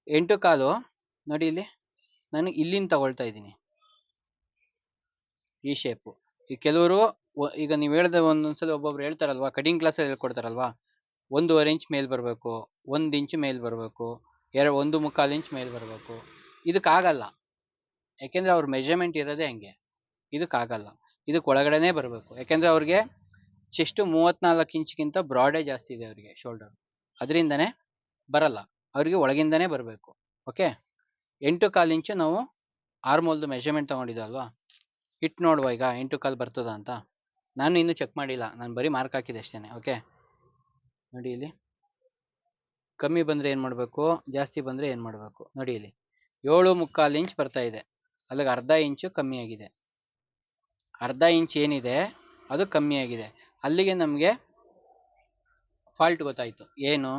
ಎಂಟು ಕಾಲು ನೋಡಿ ಇಲ್ಲಿ, ನಾನು ಇಲ್ಲಿಂದ ತಗೊಳ್ತಾ ಇದ್ದೀನಿ. ಈ ಶೇಪು ಈ ಕೆಲವರು ಈಗ ನೀವು ಹೇಳ್ದೆ ಒಂದೊಂದ್ಸಲ ಒಬ್ಬೊಬ್ರು ಹೇಳ್ತಾರಲ್ವಾ ಕಟಿಂಗ್ ಕ್ಲಾಸಲ್ಲಿ ಹೇಳ್ಕೊಡ್ತಾರಲ್ವಾ, ಒಂದೂವರೆ ಇಂಚ್ ಮೇಲ್ ಬರಬೇಕು, ಒಂದು ಇಂಚ್ ಮೇಲ್ ಬರಬೇಕು ಎರಡು ಒಂದು ಮುಕ್ಕಾಲು ಇಂಚ್ ಮೇಲೆ ಬರಬೇಕು. ಇದಕ್ಕಾಗಲ್ಲ. ಯಾಕೆಂದರೆ ಅವ್ರ ಮೆಜರ್ಮೆಂಟ್ ಇರೋದೇ ಹಂಗೆ. ಇದಕ್ಕಾಗಲ್ಲ. ಇದಕ್ಕೆ ಒಳಗಡೆನೇ ಬರಬೇಕು. ಯಾಕೆಂದರೆ ಅವ್ರಿಗೆ ಚೆಸ್ಟು ಮೂವತ್ತ್ನಾಲ್ಕು ಇಂಚ್ಗಿಂತ ಬ್ರಾಡೇ ಜಾಸ್ತಿ ಇದೆ ಅವರಿಗೆ ಶೋಲ್ಡರ್ ಅದರಿಂದನೇ ಬರಲ್ಲ. ಅವರಿಗೆ ಒಳಗಿಂದನೇ ಬರಬೇಕು. ಓಕೆ ಎಂಟು ಕಾಲು ಇಂಚು ನಾವು ಆರ್ಮೋಲ್ದು ಮೆಜರ್ಮೆಂಟ್ ತೊಗೊಂಡಿದ್ದಲ್ವಾ ಇಟ್ಟು ನೋಡುವ ಈಗ ಎಂಟು ಕಾಲು ಬರ್ತದ ಅಂತ. ನಾನು ಇನ್ನೂ ಚೆಕ್ ಮಾಡಿಲ್ಲ. ನಾನು ಬರೀ ಮಾರ್ಕ್ ಹಾಕಿದೆ ಅಷ್ಟೇ ಓಕೆ ನೋಡಿ ಇಲ್ಲಿ. ಕಮ್ಮಿ ಬಂದರೆ ಏನು ಮಾಡಬೇಕು? ಜಾಸ್ತಿ ಬಂದರೆ ಏನು ಮಾಡಬೇಕು? ನೋಡಿ ಇಲ್ಲಿ. ಏಳು ಮುಕ್ಕಾಲು ಇಂಚ್ ಬರ್ತಾ ಇದೆ. ಅಲ್ಲಿಗೆ ಅರ್ಧ ಇಂಚು ಕಮ್ಮಿಯಾಗಿದೆ ಅರ್ಧ ಇಂಚ್ ಏನಿದೆ, ಅದು ಕಮ್ಮಿಯಾಗಿದೆ ಅಲ್ಲಿಗೆ ನಮಗೆ ಫಾಲ್ಟ್ ಗೊತ್ತಾಯಿತು. ಏನು?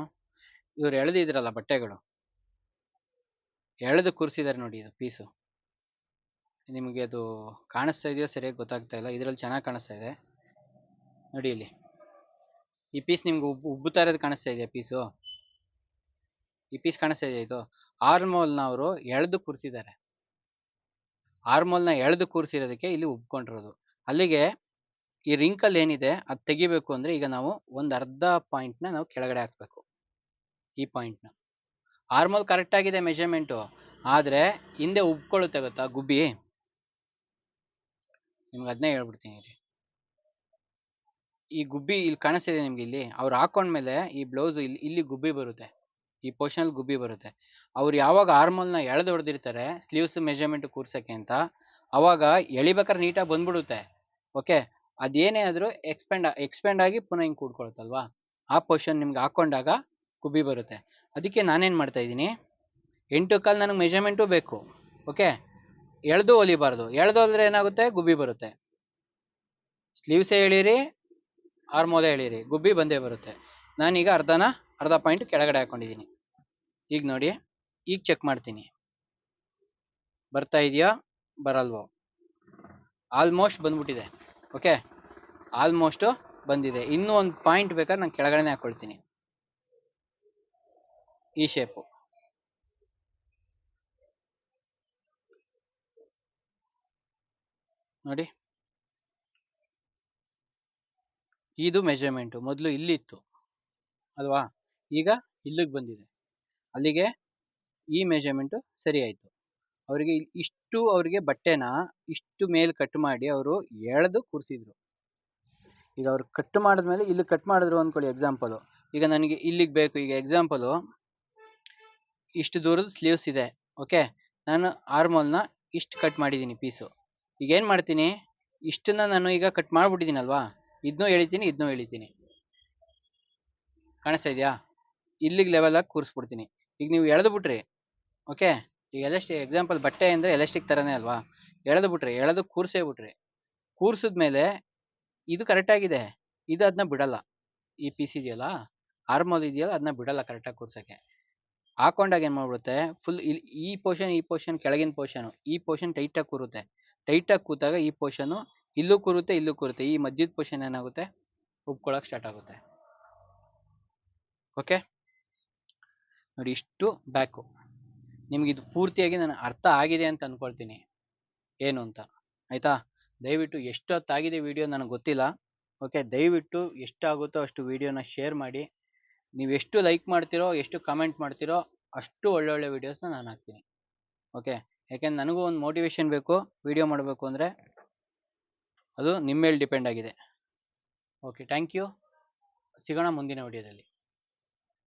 ಇವ್ರು ಎಳೆದಿದ್ರಲ್ಲ ಬಟ್ಟೆಗಳು. ಎಳೆದು ಕೂರಿಸಿದ್ದಾರೆ ನೋಡಿ ಇದು ಪೀಸು ನಿಮಗೆ ಅದು ಕಾಣಿಸ್ತಾ ಇದೆಯೋ ಸರಿಯಾಗಿ ಗೊತ್ತಾಗ್ತಾ ಇಲ್ಲ. ಇದರಲ್ಲಿ ಚೆನ್ನಾಗಿ ಕಾಣಿಸ್ತಾ ಇದೆ. ನೋಡಿ ಇಲ್ಲಿ. ಈ ಪೀಸ್ ನಿಮ್ಗೆ ಉಬ್ಬು ಉಬ್ಬುತ್ತಾ ಇರೋದು ಕಾಣಿಸ್ತಾ ಇದೆಯಾ ಪೀಸು ಈ ಪೀಸ್ ಕಾಣಿಸ್ತಾ ಇದೆ ಇದು. ಆರ್ಮೋಲ್ನ ಅವರು ಎಳೆದು ಕೂರಿಸಿದ್ದಾರೆ. ಆರ್ಮೋಲ್ನ ಎಳೆದು ಕೂರಿಸಿರೋದಕ್ಕೆ ಇಲ್ಲಿ ಉಬ್ಕೊಂಡಿರೋದು. ಅಲ್ಲಿಗೆ ಈ ರಿಂಕಲ್ ಏನಿದೆ ಅದು ತೆಗಿಬೇಕು ಅಂದರೆ ಈಗ ನಾವು ಒಂದು ಅರ್ಧ ಪಾಯಿಂಟ್ನ ನಾವು ಕೆಳಗಡೆ ಹಾಕಬೇಕು. ಈ ಪಾಯಿಂಟ್ನ ಆರ್ಮೋಲ್ ಕರೆಕ್ಟಾಗಿದೆ ಮೆಷರ್ಮೆಂಟು ಆದರೆ ಹಿಂದೆ ಉಬ್ಕೊಳ್ಳುತ್ತೆ ಗೊತ್ತಾ ಗುಬ್ಬಿ? ನಿಮ್ಗೆ ಅದನ್ನೇ ಹೇಳ್ಬಿಡ್ತೀನಿ ರೀ ಈ ಗುಬ್ಬಿ ಇಲ್ಲಿ ಕಾಣಿಸ್ತಿದೆ ನಿಮ್ಗೆ ಇಲ್ಲಿ. ಅವ್ರು ಹಾಕೊಂಡ್ಮೇಲೆ ಈ ಬ್ಲೌಸ್ ಇಲ್ಲಿ ಇಲ್ಲಿ ಗುಬ್ಬಿ ಬರುತ್ತೆ. ಈ ಪೋರ್ಷನಲ್ಲಿ ಗುಬ್ಬಿ ಬರುತ್ತೆ. ಅವ್ರು ಯಾವಾಗ ಆರ್ಮಲ್ನ ಎಳೆದು ಹೊಡೆದಿರ್ತಾರೆ ಸ್ಲೀವ್ಸ್ ಮೆಜರ್ಮೆಂಟ್ ಕೂರ್ಸಕ್ಕೆ ಅಂತ, ಅವಾಗ ಎಳಿಬೇಕಾದ್ರೆ ನೀಟಾಗಿ ಬಂದ್ಬಿಡುತ್ತೆ. ಓಕೆ ಅದೇನೇ ಆದರೂ ಎಕ್ಸ್ಪೆಂಡ್ ಎಕ್ಸ್ಪೆಂಡ್ ಆಗಿ ಪುನಃ ಹಿಂಗೆ ಕೂಡ್ಕೊಳುತ್ತಲ್ವಾ? ಆ ಪೋರ್ಷನ್ ನಿಮ್ಗೆ ಹಾಕೊಂಡಾಗ ಗುಬ್ಬಿ ಬರುತ್ತೆ. ಅದಕ್ಕೆ ನಾನೇನು ಮಾಡ್ತಾ ಇದ್ದೀನಿ? ಎಂಟು ಕಾಲು ನನಗೆ ಮೆಜರ್ಮೆಂಟು ಬೇಕು. ಓಕೆ ಎಳೆದು ಹೊಲಿಬಾರ್ದು. ಎಳೆದು ಹೋದ್ರೆ ಏನಾಗುತ್ತೆ? ಗುಬ್ಬಿ ಬರುತ್ತೆ. ಸ್ಲೀವ್ಸೇ ಎಳೀರಿ ಆರ್ಮೋಲೆ ಎಳೀರಿ. ಗುಬ್ಬಿ ಬಂದೇ ಬರುತ್ತೆ. ನಾನೀಗ ಅರ್ಧನ ಅರ್ಧ ಪಾಯಿಂಟ್ ಕೆಳಗಡೆ ಹಾಕೊಂಡಿದ್ದೀನಿ ಈಗ ನೋಡಿ, ಈಗ ಚೆಕ್ ಮಾಡ್ತೀನಿ. ಬರ್ತಾ ಇದೆಯಾ? ಬರಲ್ವೋ? ಆಲ್ಮೋಸ್ಟ್ ಬಂದ್ಬಿಟ್ಟಿದೆ. ಓಕೆ ಆಲ್ಮೋಸ್ಟು ಬಂದಿದೆ. ಇನ್ನೂ ಒಂದು ಪಾಯಿಂಟ್ ಬೇಕಾದ್ರೆ ನಾನು ಕೆಳಗಡೆನೇ ಹಾಕೊಳ್ತೀನಿ. ಈ ಶೇಪು ನೋಡಿ. ಇದು ಮೆಜರ್ಮೆಂಟು ಮೊದಲು ಇಲ್ಲಿತ್ತು. ಅಲ್ವಾ? ಈಗ ಇಲ್ಲಿಗೆ ಬಂದಿದೆ. ಅಲ್ಲಿಗೆ ಈ ಮೆಜರ್ಮೆಂಟು ಸರಿ ಆಯಿತು. ಅವರಿಗೆ ಇಷ್ಟು ಅವರಿಗೆ ಬಟ್ಟೆನ ಇಷ್ಟು ಮೇಲೆ ಕಟ್ ಮಾಡಿ ಅವರು ಎಳೆದು ಕೂರಿಸಿದ್ರು. ಈಗ ಅವ್ರು ಕಟ್ ಮಾಡಿದ್ಮೇಲೆ ಇಲ್ಲಿ ಕಟ್ ಮಾಡಿದ್ರು ಅಂದ್ಕೊಳ್ಳಿ ಎಕ್ಸಾಂಪಲು ಈಗ ನನಗೆ ಇಲ್ಲಿಗೆ ಬೇಕು. ಈಗ ಎಕ್ಸಾಂಪಲು ಇಷ್ಟು ದೂರದ ಸ್ಲೀವ್ಸ್ ಇದೆ. ಓಕೆ ನಾನು ಆರ್ಮೋಲ್ನ ಇಷ್ಟು ಕಟ್ ಮಾಡಿದ್ದೀನಿ ಪೀಸು ಈಗ ಏನು ಮಾಡ್ತೀನಿ? ಇಷ್ಟನ್ನ ನಾನು ಈಗ ಕಟ್ ಮಾಡಿಬಿಟ್ಟಿದ್ದೀನಲ್ವಾ ಇದನ್ನೂ ಎಳಿತೀನಿ ಇದನ್ನೂ ಎಳಿತೀನಿ. ಕಾಣಿಸ್ತಾ ಇದೆಯಾ? ಇಲ್ಲಿಗೆ ಲೆವೆಲಾಗಿ ಕೂರಿಸ್ಬಿಡ್ತೀನಿ. ಈಗ ನೀವು ಎಳೆದು ಬಿಟ್ರಿ ಓಕೆ ಈಗ ಎಲೆಸ್ಟಿ ಎಕ್ಸಾಂಪಲ್ ಬಟ್ಟೆ ಅಂದರೆ ಎಲೆಸ್ಟಿಕ್ ಥರನೇ ಅಲ್ವಾ? ಎಳೆದು ಬಿಟ್ರಿ ಎಳೆದು ಕೂರಿಸೇ ಬಿಟ್ರಿ. ಕೂರಿಸಿದ್ಮೇಲೆ ಇದು ಕರೆಕ್ಟಾಗಿದೆ ಇದು ಅದನ್ನ ಬಿಡಲ್ಲ. ಈ ಪೀಸ್ ಇದೆಯಲ್ಲ ಆರ್ಮಲ್ ಇದೆಯಲ್ಲ ಅದನ್ನ ಬಿಡಲ್ಲ ಕರೆಕ್ಟಾಗಿ ಕೂರ್ಸೋಕ್ಕೆ. ಹಾಕೊಂಡಾಗ ಏನು ಮಾಡ್ಬಿಡುತ್ತೆ? ಫುಲ್ ಇಲ್ಲಿ ಈ ಪೋರ್ಷನ್ ಈ ಪೋರ್ಷನ್ ಕೆಳಗಿನ ಪೋರ್ಷನು ಈ ಪೋರ್ಷನ್ ಟೈಟಾಗಿ ಕೂರುತ್ತೆ. ಟೈಟಾಗಿ ಕೂತಾಗ ಈ ಪೋರ್ಷನು ಇಲ್ಲೂ ಕೂರುತ್ತೆ ಇಲ್ಲೂ ಕೂರುತ್ತೆ. ಈ ಮಧ್ಯದ ಪೋರ್ಷನ್ ಏನಾಗುತ್ತೆ? ಉಪ್ಕೊಳ್ಳೋಕೆ ಸ್ಟಾರ್ಟ್ ಆಗುತ್ತೆ. ಓಕೆ ನೋಡಿ, ಇಷ್ಟು ಬ್ಯಾಕು ನಿಮ್ಗೆ ಇದು ಪೂರ್ತಿಯಾಗಿ ನಾನು ಅರ್ಥ ಆಗಿದೆ ಅಂತ ಅಂದ್ಕೊಳ್ತೀನಿ ಏನು ಅಂತ. ಆಯಿತಾ? ದಯವಿಟ್ಟು ಎಷ್ಟೊತ್ತಾಗಿದೆ ವಿಡಿಯೋ ನನಗೆ ಗೊತ್ತಿಲ್ಲ. ಓಕೆ ದಯವಿಟ್ಟು ಎಷ್ಟಾಗುತ್ತೋ ಅಷ್ಟು ವಿಡಿಯೋನ ಶೇರ್ ಮಾಡಿ. ನೀವು ಎಷ್ಟು ಲೈಕ್ ಮಾಡ್ತೀರೋ, ಎಷ್ಟು ಕಮೆಂಟ್ ಮಾಡ್ತೀರೋ, ಅಷ್ಟು ಒಳ್ಳೊಳ್ಳೆ ವೀಡಿಯೋಸ್ನ ನಾನು ಹಾಕ್ತೀನಿ. ಓಕೆ ಯಾಕೆಂದ್ರೆ ನನಗೂ ಒಂದು ಮೋಟಿವೇಶನ್ ಬೇಕು ವಿಡಿಯೋ ಮಾಡಬೇಕು ಅಂದರೆ ಅದು ನಿಮ್ಮ ಮೇಲೆ ಡಿಪೆಂಡ್ ಆಗಿದೆ. ಓಕೆ ಥ್ಯಾಂಕ್ ಯು ಸಿಗೋಣ ಮುಂದಿನ ವಿಡಿಯೋದಲ್ಲಿ